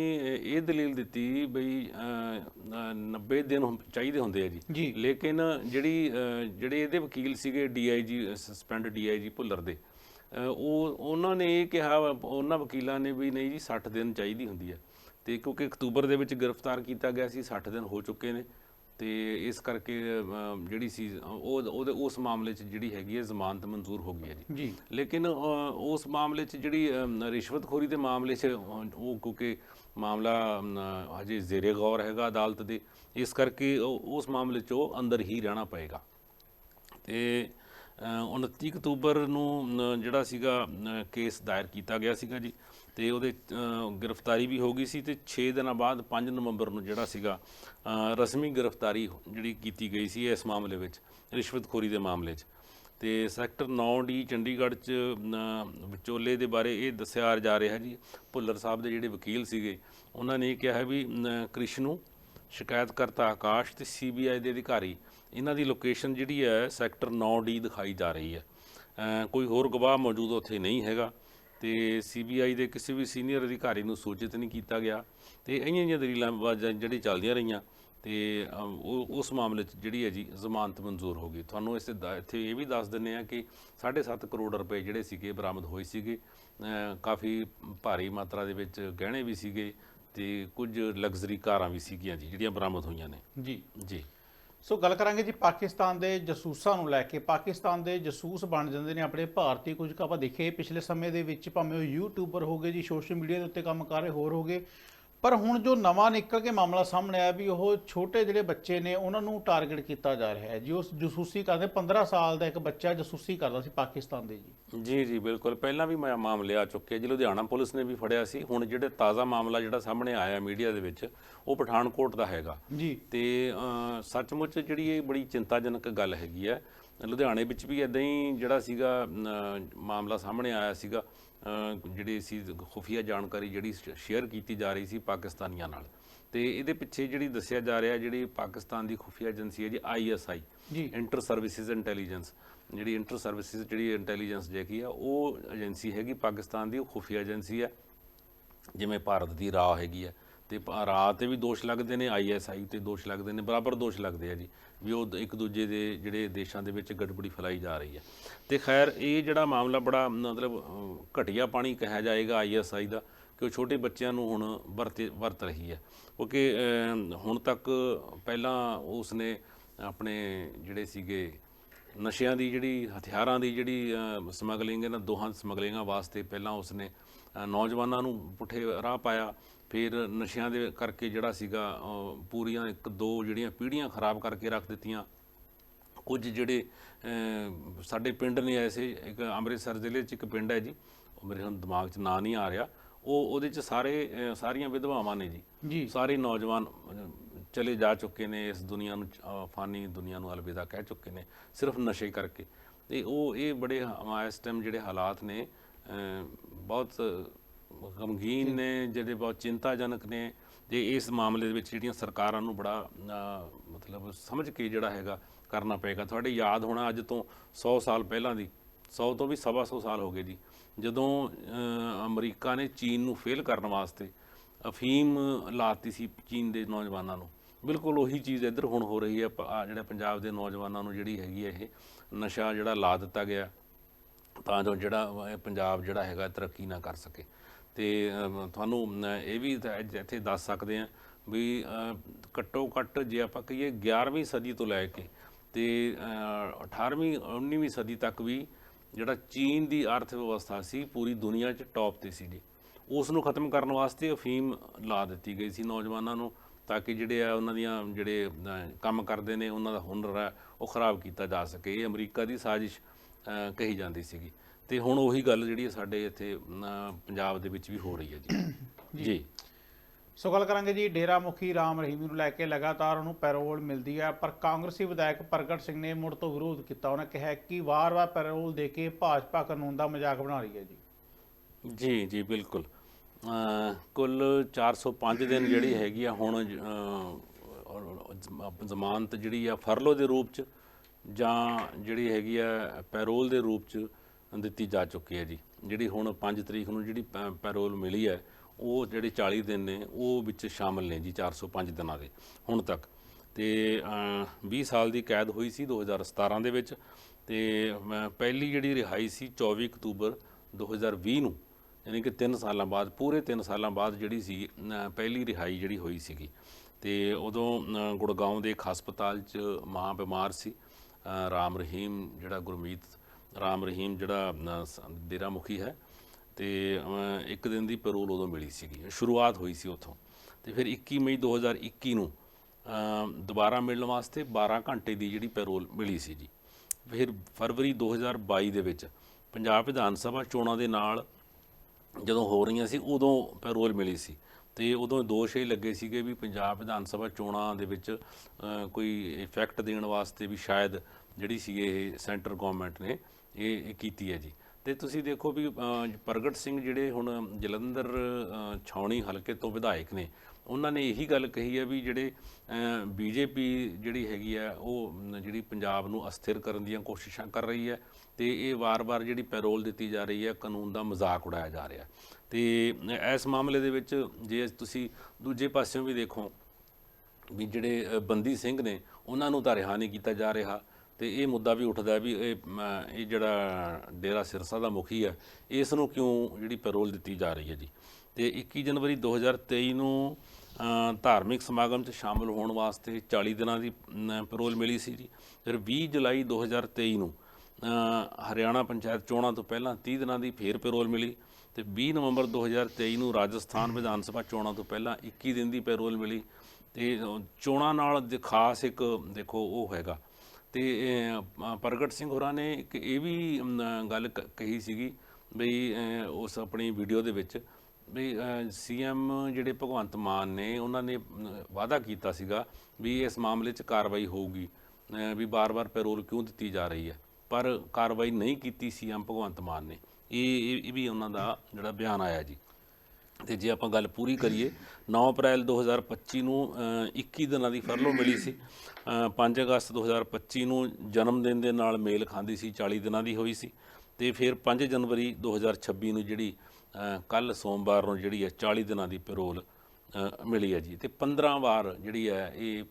ਇਹ ਦਲੀਲ ਦਿੱਤੀ ਬਈ ਅ, ਅ, 90 ਦਿਨ ਚਾਹੀਦੇ ਹੁੰਦੇ ਆ ਜੀ। ਲੇਕਿਨ ਜਿਹੜੀ ਜਿਹੜੇ ਇਹਦੇ ਵਕੀਲ ਸੀਗੇ ਡੀਆਈਜੀ ਸਸਪੈਂਡ ਡੀਆਈਜੀ ਭੁੱਲਰ ਦੇ ਉਹ ਉਹਨਾਂ ਨੇ ਇਹ ਕਿਹਾ ਉਹਨਾਂ ਵਕੀਲਾਂ ਨੇ ਵੀ ਨਹੀਂ ਜੀ 60 ਦਿਨ ਚਾਹੀਦੀ ਹੁੰਦੀ ਹੈ ਤੇ ਕਿਉਂਕਿ ਅਕਤੂਬਰ ਦੇ ਵਿੱਚ ਗ੍ਰਿਫਤਾਰ ਕੀਤਾ ਗਿਆ ਸੀ 60 ਦਿਨ ਹੋ ਚੁੱਕੇ ਨੇ। ਤੇ ਇਸ ਕਰਕੇ ਜਿਹੜੀ ਸੀ ਉਹ ਉਹਦੇ ਉਸ ਮਾਮਲੇ 'ਚ ਜਿਹੜੀ ਹੈਗੀ ਹੈ ਜ਼ਮਾਨਤ ਮਨਜ਼ੂਰ ਹੋ ਗਈ ਹੈ ਜੀ। ਲੇਕਿਨ ਉਸ ਮਾਮਲੇ 'ਚ ਜਿਹੜੀ ਰਿਸ਼ਵਤਖੋਰੀ ਦੇ ਮਾਮਲੇ 'ਚ ਉਹ ਕਿਉਂਕਿ ਮਾਮਲਾ ਹਜੇ ਜ਼ੇਰੇ ਗੌਰ ਹੈਗਾ ਅਦਾਲਤ ਦੇ ਇਸ ਕਰਕੇ ਉਸ ਮਾਮਲੇ 'ਚ ਉਹ ਅੰਦਰ ਹੀ ਰਹਿਣਾ ਪਏਗਾ। ਤੇ ਅ, 29 ਅਕਤੂਬਰ ਨੂੰ ਜਿਹੜਾ ਸੀਗਾ ਕੇਸ ਦਾਇਰ ਕੀਤਾ ਗਿਆ ਸੀਗਾ ਜੀ। ਤੇ ਉਹਦੇ ਗ੍ਰਿਫਤਾਰੀ ਵੀ ਹੋ ਗਈ ਸੀ ਤੇ 6 ਦਿਨਾਂ ਬਾਅਦ 5 ਨਵੰਬਰ ਨੂੰ ਜਿਹੜਾ ਸੀਗਾ ਰਸਮੀ ਗ੍ਰਿਫਤਾਰੀ ਜਿਹੜੀ ਕੀਤੀ ਗਈ ਸੀ ਇਸ ਮਾਮਲੇ ਵਿੱਚ ਰਿਸ਼ਵਤਖੋਰੀ ਦੇ ਮਾਮਲੇ 'ਚ। ਤੇ ਸੈਕਟਰ 9 ਡੀ ਚੰਡੀਗੜ੍ਹ 'ਚ ਵਿਚੋਲੇ ਦੇ ਬਾਰੇ ਇਹ ਦੱਸਿਆ ਜਾ ਰਿਹਾ ਜੀ ਭੁੱਲਰ ਸਾਹਿਬ ਦੇ ਜਿਹੜੇ ਵਕੀਲ ਸੀਗੇ ਉਹਨਾਂ ਨੇ ਕਿਹਾ ਵੀ ਅ, ਕ੍ਰਿਸ਼ਨੂ ਸ਼ਿਕਾਇਤਕਰਤਾ ਆਕਾਸ਼ ਤੇ ਸੀਬੀਆਈ ਦੇ ਅਧਿਕਾਰੀ ਇਹਨਾਂ ਦੀ ਲੋਕੇਸ਼ਨ ਜਿਹੜੀ ਹੈ ਸੈਕਟਰ 9D ਦਿਖਾਈ ਜਾ ਰਹੀ ਹੈ। ਕੋਈ ਹੋਰ ਗਵਾਹ ਮੌਜੂਦ ਉੱਥੇ ਨਹੀਂ ਹੈਗਾ। ਤੇ ਸੀਬੀਆਈ ਦੇ ਕਿਸੇ ਵੀ ਸੀਨੀਅਰ ਅਧਿਕਾਰੀ ਨੂੰ ਸੂਚਿਤ ਨਹੀਂ ਕੀਤਾ ਗਿਆ ਤੇ ਇਹੀਆਂ ਜਿਹੀਆਂ ਦਲੀਲਾਂ ਜਿਹੜੀ ਚੱਲਦੀਆਂ ਰਹੀਆਂ ਤੇ ਉਸ ਮਾਮਲੇ 'ਚ ਜਿਹੜੀ ਹੈ ਜੀ ਜ਼ਮਾਨਤ ਮਨਜ਼ੂਰ ਹੋ ਗਈ। ਤੁਹਾਨੂੰ ਇਸੇ ਦਾ- ਇੱਥੇ ਇਹ ਵੀ ਦੱਸ ਦਿੰਨੇ ਆ ਕਿ 7.5 ਕਰੋੜ ਰੁਪਏ ਜਿਹੜੇ ਸੀਗੇ ਬਰਾਮਦ ਹੋਏ ਸੀਗੇ। ਕਾਫੀ ਭਾਰੀ ਮਾਤਰਾ ਦੇ ਵਿੱਚ ਗਹਿਣੇ ਵੀ ਸੀਗੇ ਤੇ ਕੁਝ ਲਗਜ਼ਰੀ ਕਾਰਾਂ ਵੀ ਸੀਗੀਆਂ ਜੀ ਜਿਹੜੀਆਂ ਬਰਾਮਦ ਹੋਈਆਂ ਨੇ। ਜੀ। ਜੀ। ਸੋ ਗੱਲ ਕਰਾਂਗੇ ਜੀ ਪਾਕਿਸਤਾਨ ਦੇ ਜਸੂਸਾਂ ਨੂੰ ਲੈ ਕੇ। ਪਾਕਿਸਤਾਨ ਦੇ ਜਸੂਸ ਬਣ ਜਾਂਦੇ ਨੇ ਆਪਣੇ ਭਾਰਤੀ। ਕੁਝ ਆਪਾਂ ਦੇਖੇ ਪਿਛਲੇ ਸਮੇਂ ਦੇ ਵਿੱਚ, ਭਾਵੇਂ ਉਹ ਯੂਟਿਊਬਰ ਹੋ ਗਏ ਜੀ ਸੋਸ਼ਲ ਮੀਡੀਆ ਦੇ ਉੱਤੇ ਕੰਮ ਕਰ ਰਹੇ, ਹੋਰ ਹੋ ਗਏ। ਪਰ ਹੁਣ ਜੋ ਨਵਾਂ ਨਿਕਲ ਕੇ ਮਾਮਲਾ ਸਾਹਮਣੇ ਆਇਆ ਵੀ ਉਹ ਛੋਟੇ ਜਿਹੜੇ ਬੱਚੇ ਨੇ ਉਹਨਾਂ ਨੂੰ ਟਾਰਗੇਟ ਕੀਤਾ ਜਾ ਰਿਹਾ ਹੈ। ਜੀ ਉਸ ਜਸੂਸੀ ਕਰਦੇ 15 ਸਾਲ ਦਾ ਇੱਕ ਬੱਚਾ ਜਸੂਸੀ ਕਰਦਾ ਸੀ ਪਾਕਿਸਤਾਨ ਦੇ ਜੀ। ਜੀ ਜੀ ਬਿਲਕੁਲ। ਪਹਿਲਾਂ ਵੀ ਮੈਂ ਮਾਮਲੇ ਆ ਚੁੱਕੇ ਜੀ ਲੁਧਿਆਣਾ ਪੁਲਿਸ ਨੇ ਵੀ ਫੜਿਆ ਸੀ। ਹੁਣ ਜਿਹੜੇ ਤਾਜ਼ਾ ਮਾਮਲਾ ਜਿਹੜਾ ਸਾਹਮਣੇ ਆਇਆ ਮੀਡੀਆ ਦੇ ਵਿੱਚ ਉਹ ਪਠਾਨਕੋਟ ਦਾ ਹੈਗਾ। ਜੀ। ਤੇ ਸੱਚਮੁੱਚ ਜਿਹੜੀ ਇਹ ਬੜੀ ਚਿੰਤਾਜਨਕ ਗੱਲ ਹੈਗੀ ਹੈ ਲੁਧਿਆਣੇ ਵਿੱਚ ਵੀ ਇਦਾਂ ਹੀ ਜਿਹੜਾ ਸੀਗਾ ਮਾਮਲਾ ਸਾਹਮਣੇ ਆਇਆ ਸੀਗਾ। ਜਿਹੜੀ ਸੀ ਖੁਫੀਆ ਜਾਣਕਾਰੀ ਜਿਹੜੀ ਸ਼ੇਅਰ ਕੀਤੀ ਜਾ ਰਹੀ ਸੀ ਪਾਕਿਸਤਾਨੀਆਂ ਨਾਲ। ਤੇ ਇਹਦੇ ਪਿੱਛੇ ਜਿਹੜੀ ਦੱਸਿਆ ਜਾ ਰਿਹਾ ਜਿਹੜੀ ਪਾਕਿਸਤਾਨ ਦੀ ਖੁਫੀਆ ਏਜੰਸੀ ਹੈ ਜੀ ਆਈਐਸਆਈ ਇੰਟਰ ਸਰਵਿਸਿਜ਼ ਇੰਟੈਲੀਜੈਂਸ। ਜਿਹੜੀ ਇੰਟਰ ਸਰਵਿਸਿਜ਼ ਜਿਹੜੀ ਇੰਟੈਲੀਜੈਂਸ ਜਿਹੜੀ ਆ ਉਹ ਏਜੰਸੀ ਹੈਗੀ ਪਾਕਿਸਤਾਨ ਦੀ ਖੁਫੀਆ ਏਜੰਸੀ ਹੈ। ਜਿਵੇਂ ਭਾਰਤ ਦੀ ਰਾਹ ਹੈਗੀ ਹੈ। ਤੇ ਪ- ਰਾਤ ਤੇ ਵੀ ਦੋਸ਼ ਲੱਗਦੇ ਨੇ ਆਈਐਸਆਈ ਤੇ ਦੋਸ਼ ਲੱਗਦੇ ਨੇ ਬਰਾਬਰ ਦੋਸ਼ ਲੱਗਦੇ ਆ ਜੀ ਵੀ ਉਹ ਇੱਕ ਦੂਜੇ ਦੇ ਜਿਹੜੇ ਦੇਸ਼ਾਂ ਦੇ ਵਿੱਚ ਗੜਬੜੀ ਫੈਲਾਈ ਜਾ ਰਹੀ ਹੈ। ਤੇ ਖੈਰ ਇਹ ਜਿਹੜਾ ਮਾਮਲਾ ਬੜਾ ਮਤਲਬ ਅਹ, ਘਟੀਆ ਪਾਣੀ ਕਿਹਾ ਜਾਏਗਾ ਆਈਐਸਆਈ ਦਾ ਕਿ ਉਹ ਛੋਟੇ ਬੱਚਿਆਂ ਨੂੰ ਹੁਣ ਵਰਤੇ ਵਰਤ ਰਹੀ ਹੈ। ਕਿਉਂਕਿ ਹੁਣ ਤੱਕ ਪਹਿਲਾਂ ਉਸਨੇ ਆਪਣੇ ਜਿਹੜੇ ਸੀਗੇ ਨਸ਼ਿਆਂ ਦੀ ਜਿਹੜੀ ਹਥਿਆਰਾਂ ਦੀ ਜਿਹੜੀ ਸਮਗਲਿੰਗ ਇਹਨਾਂ ਦੋਹਾਂ ਸਮਗਲਿੰਗਾਂ ਵਾਸਤੇ ਪਹਿਲਾਂ ਉਸਨੇ ਅ, ਨੌਜਵਾਨਾਂ ਨੂੰ ਪੁੱਠੇ ਰਾਹ ਪਾਇਆ ਫਿਰ ਨਸ਼ਿਆਂ ਦੇ ਕਰਕੇ ਜਿਹੜਾ ਸੀਗਾ ਪੂਰੀਆਂ ਇੱਕ ਦੋ ਜਿਹੜੀਆਂ ਪੀੜ੍ਹੀਆਂ ਖਰਾਬ ਕਰਕੇ ਰੱਖ ਦਿੱਤੀਆਂ। ਕੁਝ ਜਿਹੜੇ ਸਾਡੇ ਪਿੰਡ ਨੇ ਐਸੇ ਇੱਕ ਅੰਮ੍ਰਿਤਸਰ ਜ਼ਿਲ੍ਹੇ 'ਚ ਇੱਕ ਪਿੰਡ ਹੈ ਜੀ ਉਹ ਮੇਰੇ ਹੁਣ ਦਿਮਾਗ 'ਚ ਨਾਂ ਨਹੀਂ ਆ ਰਿਹਾ। ਉਹ ਉਹਦੇ 'ਚ ਸਾਰੇ ਸਾਰੀਆਂ ਵਿਧਵਾਵਾਂ ਨੇ ਜੀ। ਸਾਰੇ ਨੌਜਵਾਨ ਚਲੇ ਜਾ ਚੁੱਕੇ ਨੇ ਇਸ ਦੁਨੀਆ ਨੂੰ ਫਾਨੀ ਦੁਨੀਆ ਨੂੰ ਅਲਵਿਦਾ ਕਹਿ ਚੁੱਕੇ ਨੇ ਸਿਰਫ ਨਸ਼ੇ ਕਰਕੇ। ਤੇ ਉਹ ਇਹ ਬੜੇ ਇਸ ਟਾਈਮ ਜਿਹੜੇ ਹਾਲਾਤ ਨੇ ਬਹੁਤ ਗਮਗੀਨ ਨੇ ਜਿਹੜੇ ਬਹੁਤ ਚਿੰਤਾਜਨਕ ਨੇ, ਤੇ ਇਸ ਮਾਮਲੇ ਦੇ ਵਿੱਚ ਜਿਹੜੀਆਂ ਸਰਕਾਰਾਂ ਨੂੰ ਬੜਾ ਮਤਲਬ ਸਮਝ ਕੇ ਜਿਹੜਾ ਹੈਗਾ ਕਰਨਾ ਪਏਗਾ। ਤੁਹਾਡੇ ਯਾਦ ਹੋਣਾ ਅੱਜ ਤੋਂ 100 ਸਾਲ ਪਹਿਲਾਂ ਦੀ 100 ਤੋਂ ਵੀ ਸਵਾ ਸੌ ਸਾਲ ਹੋ ਗਏ ਜੀ। ਜਦੋਂ ਅਮਰੀਕਾ ਨੇ ਚੀਨ ਨੂੰ ਫੇਲ ਕਰਨ ਵਾਸਤੇ ਅਫੀਮ ਲਾਤੀ ਸੀ ਚੀਨ ਦੇ ਨੌਜਵਾਨਾਂ ਨੂੰ। ਬਿਲਕੁਲ ਉਹੀ ਚੀਜ਼ ਇੱਧਰ ਹੁਣ ਹੋ ਰਹੀ ਹੈ। ਪ- ਆਹ ਪੰਜਾਬ ਦੇ ਨੌਜਵਾਨਾਂ ਨੂੰ ਜਿਹੜੀ ਹੈਗੀ ਹੈ ਇਹ ਨਸ਼ਾ ਜਿਹੜਾ ਲਾ ਦਿੱਤਾ ਗਿਆ, ਤਾਂ ਜੋ ਜਿਹੜਾ ਪੰਜਾਬ ਜਿਹੜਾ ਹੈਗਾ ਤਰੱਕੀ ਨਾ ਕਰ ਸਕੇ। ਤੇ ਤੁਹਾਨੂੰ ਇਹ ਵੀ ਇੱਥੇ ਦੱਸ ਸਕਦੇ ਆ ਵੀ ਘੱਟੋ ਘੱਟ ਜੇ ਆਪਾਂ ਕਹੀਏ 11ਵੀਂ ਸਦੀ ਤੋਂ ਲੈ ਕੇ ਤੇ ਅ, 18ਵੀਂ 19ਵੀਂ ਸਦੀ ਤੱਕ ਵੀ ਜਿਹੜਾ ਚੀਨ ਦੀ ਅਰਥ ਵਿਵਸਥਾ ਸੀ ਪੂਰੀ ਦੁਨੀਆ 'ਚ ਟੌਪ ਤੇ ਸੀ ਜੀ ਉਸ ਨੂੰ ਖਤਮ ਕਰਨ ਵਾਸਤੇ ਅਫੀਮ ਲਾ ਦਿੱਤੀ ਗਈ ਸੀ ਨੌਜਵਾਨਾਂ ਨੂੰ ਤਾਂ ਕਿ ਜਿਹੜੇ ਆ ਉਹਨਾਂ ਦੀਆਂ ਜਿਹੜੇ ਕੰਮ ਕਰਦੇ ਨੇ ਉਹਨਾਂ ਦਾ ਹੁਨਰ ਹੈ ਉਹ ਖਰਾਬ ਕੀਤਾ ਜਾ ਸਕੇ। ਇਹ ਅਮਰੀਕਾ ਦੀ ਸਾਜ਼ਿਸ਼ ਕਹੀ ਜਾਂਦੀ ਸੀਗੀ। ਤੇ ਹੁਣ ਉਹੀ ਗੱਲ ਜਿਹੜੀ ਹੈ ਸਾਡੇ ਇੱਥੇ ਪੰਜਾਬ ਦੇ ਵਿੱਚ ਵੀ ਹੋ ਰਹੀ ਹੈ ਜੀ। ਜੀ। ਸੋ ਗੱਲ ਕਰਾਂਗੇ ਜੀ ਡੇਰਾ ਮੁਖੀ ਰਾਮ ਰਹੀਮ ਨੂੰ ਲੈ ਕੇ ਲਗਾਤਾਰ ਉਹਨੂੰ ਪੈਰੋਲ ਮਿਲਦੀ ਹੈ ਪਰ ਕਾਂਗਰਸੀ ਵਿਧਾਇਕ ਪ੍ਰਗਟ ਸਿੰਘ ਨੇ ਮੁੜ ਤੋਂ ਵਿਰੋਧ ਕੀਤਾ। ਉਹਨੇ ਕਿਹਾ ਕਿ ਵਾਰ-ਵਾਰ ਪੈਰੋਲ ਦੇ ਕੇ ਭਾਜਪਾ ਕਾਨੂੰਨ ਦਾ ਮਜ਼ਾਕ ਬਣਾ ਰਹੀ ਹੈ ਜੀ। ਜੀ ਜੀ ਬਿਲਕੁਲ। ਕੁੱਲ 405 ਦਿਨ ਜਿਹੜੀ ਹੈਗੀ ਆ ਹੁਣ ਜ਼ਮਾਨਤ ਜਿਹੜੀ ਆ ਫਰਲੋ ਦੇ ਰੂਪ ਚ ਜਾਂ ਜਿਹੜੀ ਹੈਗੀ ਆ ਪੈਰੋਲ ਦੇ ਰੂਪ ਚ ਦਿੱਤੀ ਜਾ ਚੁੱਕੀ ਹੈ ਜੀ। ਜਿਹੜੀ ਹੁਣ 5 ਤਰੀਕ ਨੂੰ ਜਿਹੜੀ ਪੈ- ਪੈਰੋਲ ਮਿਲੀ ਹੈ ਉਹ ਜਿਹੜੇ 40 ਦਿਨ ਨੇ ਉਹ ਵਿੱਚ ਸ਼ਾਮਲ ਨੇ ਜੀ 405 ਦਿਨਾਂ ਦੇ ਹੁਣ ਤੱਕ। ਤੇ ਅ, 20 ਸਾਲ ਦੀ ਕੈਦ ਹੋਈ ਸੀ 2017 ਦੇ ਵਿੱਚ ਤੇ ਪਹਿਲੀ ਜਿਹੜੀ ਰਿਹਾਈ ਸੀ 24 ਅਕਤੂਬਰ 2020 ਨੂੰ ਯਾਨੀ ਕਿ 3 ਸਾਲਾਂ ਬਾਅਦ ਪੂਰੇ 3 ਸਾਲਾਂ ਬਾਅਦ ਜਿਹੜੀ ਸੀ ਪਹਿਲੀ ਰਿਹਾਈ ਜਿਹੜੀ ਹੋਈ ਸੀਗੀ। ਤੇ ਉਦੋਂ ਗੁੜਗਾਉਂ ਦੇ ਇੱਕ ਹਸਪਤਾਲ 'ਚ ਮਾਂ ਬਿਮਾਰ ਸੀ ਰਾਮ ਰਹੀਮ ਜਿਹੜਾ ਗੁਰਮੀਤ ਰਾਮ ਰਹੀਮ ਜਿਹੜਾ ਡੇਰਾ ਮੁਖੀ ਹੈ, ਤੇ ਇੱਕ ਦਿਨ ਦੀ ਪੈਰੋਲ ਉਦੋਂ ਮਿਲੀ ਸੀਗੀ, ਸ਼ੁਰੂਆਤ ਹੋਈ ਸੀ ਉੱਥੋਂ। ਤੇ ਫਿਰ 21 ਮਈ 2021 ਨੂੰ ਦੁਬਾਰਾ ਮਿਲਣ ਵਾਸਤੇ 12 ਘੰਟੇ ਦੀ ਜਿਹੜੀ ਪੈਰੋਲ ਮਿਲੀ ਸੀ ਜੀ। ਫਿਰ ਫਰਵਰੀ 2022 ਦੇ ਵਿੱਚ ਪੰਜਾਬ ਵਿਧਾਨ ਸਭਾ ਚੋਣਾਂ ਦੇ ਨਾਲ ਜਦੋਂ ਹੋ ਰਹੀਆਂ ਸੀ, ਉਦੋਂ ਪੈਰੋਲ ਮਿਲੀ ਸੀ। ਤੇ ਉਦੋਂ ਦੋਸ਼ ਇਹ ਲੱਗੇ ਸੀਗੇ ਵੀ ਪੰਜਾਬ ਵਿਧਾਨ ਸਭਾ ਚੋਣਾਂ ਦੇ ਵਿੱਚ ਕੋਈ ਇਫੈਕਟ ਦੇਣ ਵਾਸਤੇ ਵੀ ਸ਼ਾਇਦ ਜਿਹੜੀ ਸੀ ਇਹ ਸੈਂਟਰ ਗਵਰਨਮੈਂਟ ਨੇ ਇਹ ਕੀਤੀ ਹੈ ਜੀ। ਤੇ ਤੁਸੀਂ ਦੇਖੋ ਵੀ ਪ੍ਰਗਟ ਸਿੰਘ ਜਿਹੜੇ ਹੁਣ ਜਲੰਧਰ ਛਾਉਣੀ ਹਲਕੇ ਤੋਂ ਵਿਧਾਇਕ ਨੇ, ਉਹਨਾਂ ਨੇ ਇਹੀ ਗੱਲ ਕਹੀ ਹੈ ਵੀ ਜਿਹੜੇ ਬੀਜੇਪੀ ਜਿਹੜੀ ਹੈਗੀ ਆ ਉਹ ਜਿਹੜੀ ਪੰਜਾਬ ਨੂੰ ਅਸਥਿਰ ਕਰਨ ਦੀਆਂ ਕੋਸ਼ਿਸ਼ਾਂ ਕਰ ਰਹੀ ਹੈ ਤੇ ਇਹ ਵਾਰ-ਵਾਰ ਜਿਹੜੀ ਪੈਰੋਲ ਦਿੱਤੀ ਜਾ ਰਹੀ ਹੈ, ਕਾਨੂੰਨ ਦਾ ਮਜ਼ਾਕ ਉਡਾਇਆ ਜਾ ਰਿਹਾ। ਤੇ ਇਸ ਮਾਮਲੇ ਦੇ ਵਿੱਚ ਜੇ ਤੁਸੀਂ ਦੂਜੇ ਪਾਸਿਓਂ ਵੀ ਦੇਖੋ ਵੀ ਜਿਹੜੇ ਬੰਦੀ ਸਿੰਘ ਨੇ, ਉਹਨਾਂ ਨੂੰ ਤਾਂ ਰਿਹਾ ਨਹੀਂ ਕੀਤਾ ਜਾ ਰਿਹਾ। ਤੇ ਇਹ ਮੁੱਦਾ ਵੀ ਉੱਠਦਾ ਵੀ ਇਹ ਇਹ ਜਿਹੜਾ ਡੇਰਾ ਸਿਰਸਾ ਦਾ ਮੁਖੀ ਹੈ ਇਸ ਨੂੰ ਕਿਉਂ ਜਿਹੜੀ ਪੈਰੋਲ ਦਿੱਤੀ ਜਾ ਰਹੀ ਹੈ ਜੀ? ਤੇ 21 ਜਨਵਰੀ 2023 ਨੂੰ ਧਾਰਮਿਕ ਸਮਾਗਮ 'ਚ ਸ਼ਾਮਲ ਹੋਣ ਵਾਸਤੇ 40 ਦਿਨਾਂ ਦੀ ਪੈਰੋਲ ਮਿਲੀ ਸੀ ਜੀ। ਫਿਰ 20 ਜੁਲਾਈ 2023 ਨੂੰ ਹਰਿਆਣਾ ਪੰਚਾਇਤ ਚੋਣਾਂ ਤੋਂ ਪਹਿਲਾਂ 30 ਦਿਨਾਂ ਦੀ ਫੇਰ ਪੈਰੋਲ ਮਿਲੀ ਤੇ 20 ਨਵੰਬਰ 2023 ਨੂੰ ਰਾਜਸਥਾਨ ਵਿਧਾਨ ਸਭਾ ਚੋਣਾਂ ਤੋਂ ਪਹਿਲਾਂ 21 ਦਿਨ ਦੀ ਪੈਰੋਲ ਮਿਲੀ ਤੇ ਚੋਣਾਂ ਨਾਲ ਖਾਸ ਇੱਕ ਦੇਖੋ ਉਹ ਹੈਗਾ। ਤੇ ਪ੍ਰਗਟ ਸਿੰਘ ਹੋਰਾਂ ਨੇ ਇੱਕ ਇਹ ਵੀ ਗੱਲ ਕ- ਕਹੀ ਸੀਗੀ ਬਈ ਉਸ ਆਪਣੀ ਵੀਡੀਓ ਦੇ ਵਿੱਚ ਵੀ ਸੀਐਮ ਜਿਹੜੇ ਭਗਵੰਤ ਮਾਨ ਨੇ, ਉਹਨਾਂ ਨੇ ਵਾਅਦਾ ਕੀਤਾ ਸੀਗਾ ਵੀ ਇਸ ਮਾਮਲੇ 'ਚ ਕਾਰਵਾਈ ਹੋਊਗੀ ਵੀ ਬਾਰ-ਬਾਰ ਪੈਰੋਲ ਕਿਉਂ ਦਿੱਤੀ ਜਾ ਰਹੀ ਹੈ। ਪਰ ਕਾਰਵਾਈ ਨਹੀਂ ਕੀਤੀ ਸੀਐਮ ਭਗਵੰਤ ਮਾਨ ਨੇ। ਇਹ- ਇਹ ਵੀ ਉਹਨਾਂ ਦਾ ਜਿਹੜਾ ਬਿਆਨ ਆਇਆ ਜੀ। ਤੇ ਜੇ ਆਪਾਂ ਗੱਲ ਪੂਰੀ ਕਰੀਏ 9 ਅਪ੍ਰੈਲ 2025 ਨੂੰ ਅ, 21 ਦਿਨਾਂ ਦੀ ਫਰਲੋ ਮਿਲੀ ਸੀ। ਅ, 5 ਅਗਸਤ 2025 ਨੂੰ ਜਨਮ ਦਿਨ ਦੇ ਨਾਲ ਮੇਲ ਖਾਂਦੀ ਸੀ 40 ਦਿਨਾਂ ਦੀ ਹੋਈ ਸੀ। ਤੇ ਫਿਰ 5 ਜਨਵਰੀ 2026 ਨੂੰ ਜਿਹੜੀ ਕੱਲ ਸੋਮਵਾਰ ਨੂੰ ਜਿਹੜੀ ਹੈ 40 ਦਿਨਾਂ ਦੀ ਪੈਰੋਲ ਮਿਲੀ ਹੈ ਜੀ। ਤੇ 15 ਵਾਰ ਜਿਹੜੀ ਹੈ ਇਹ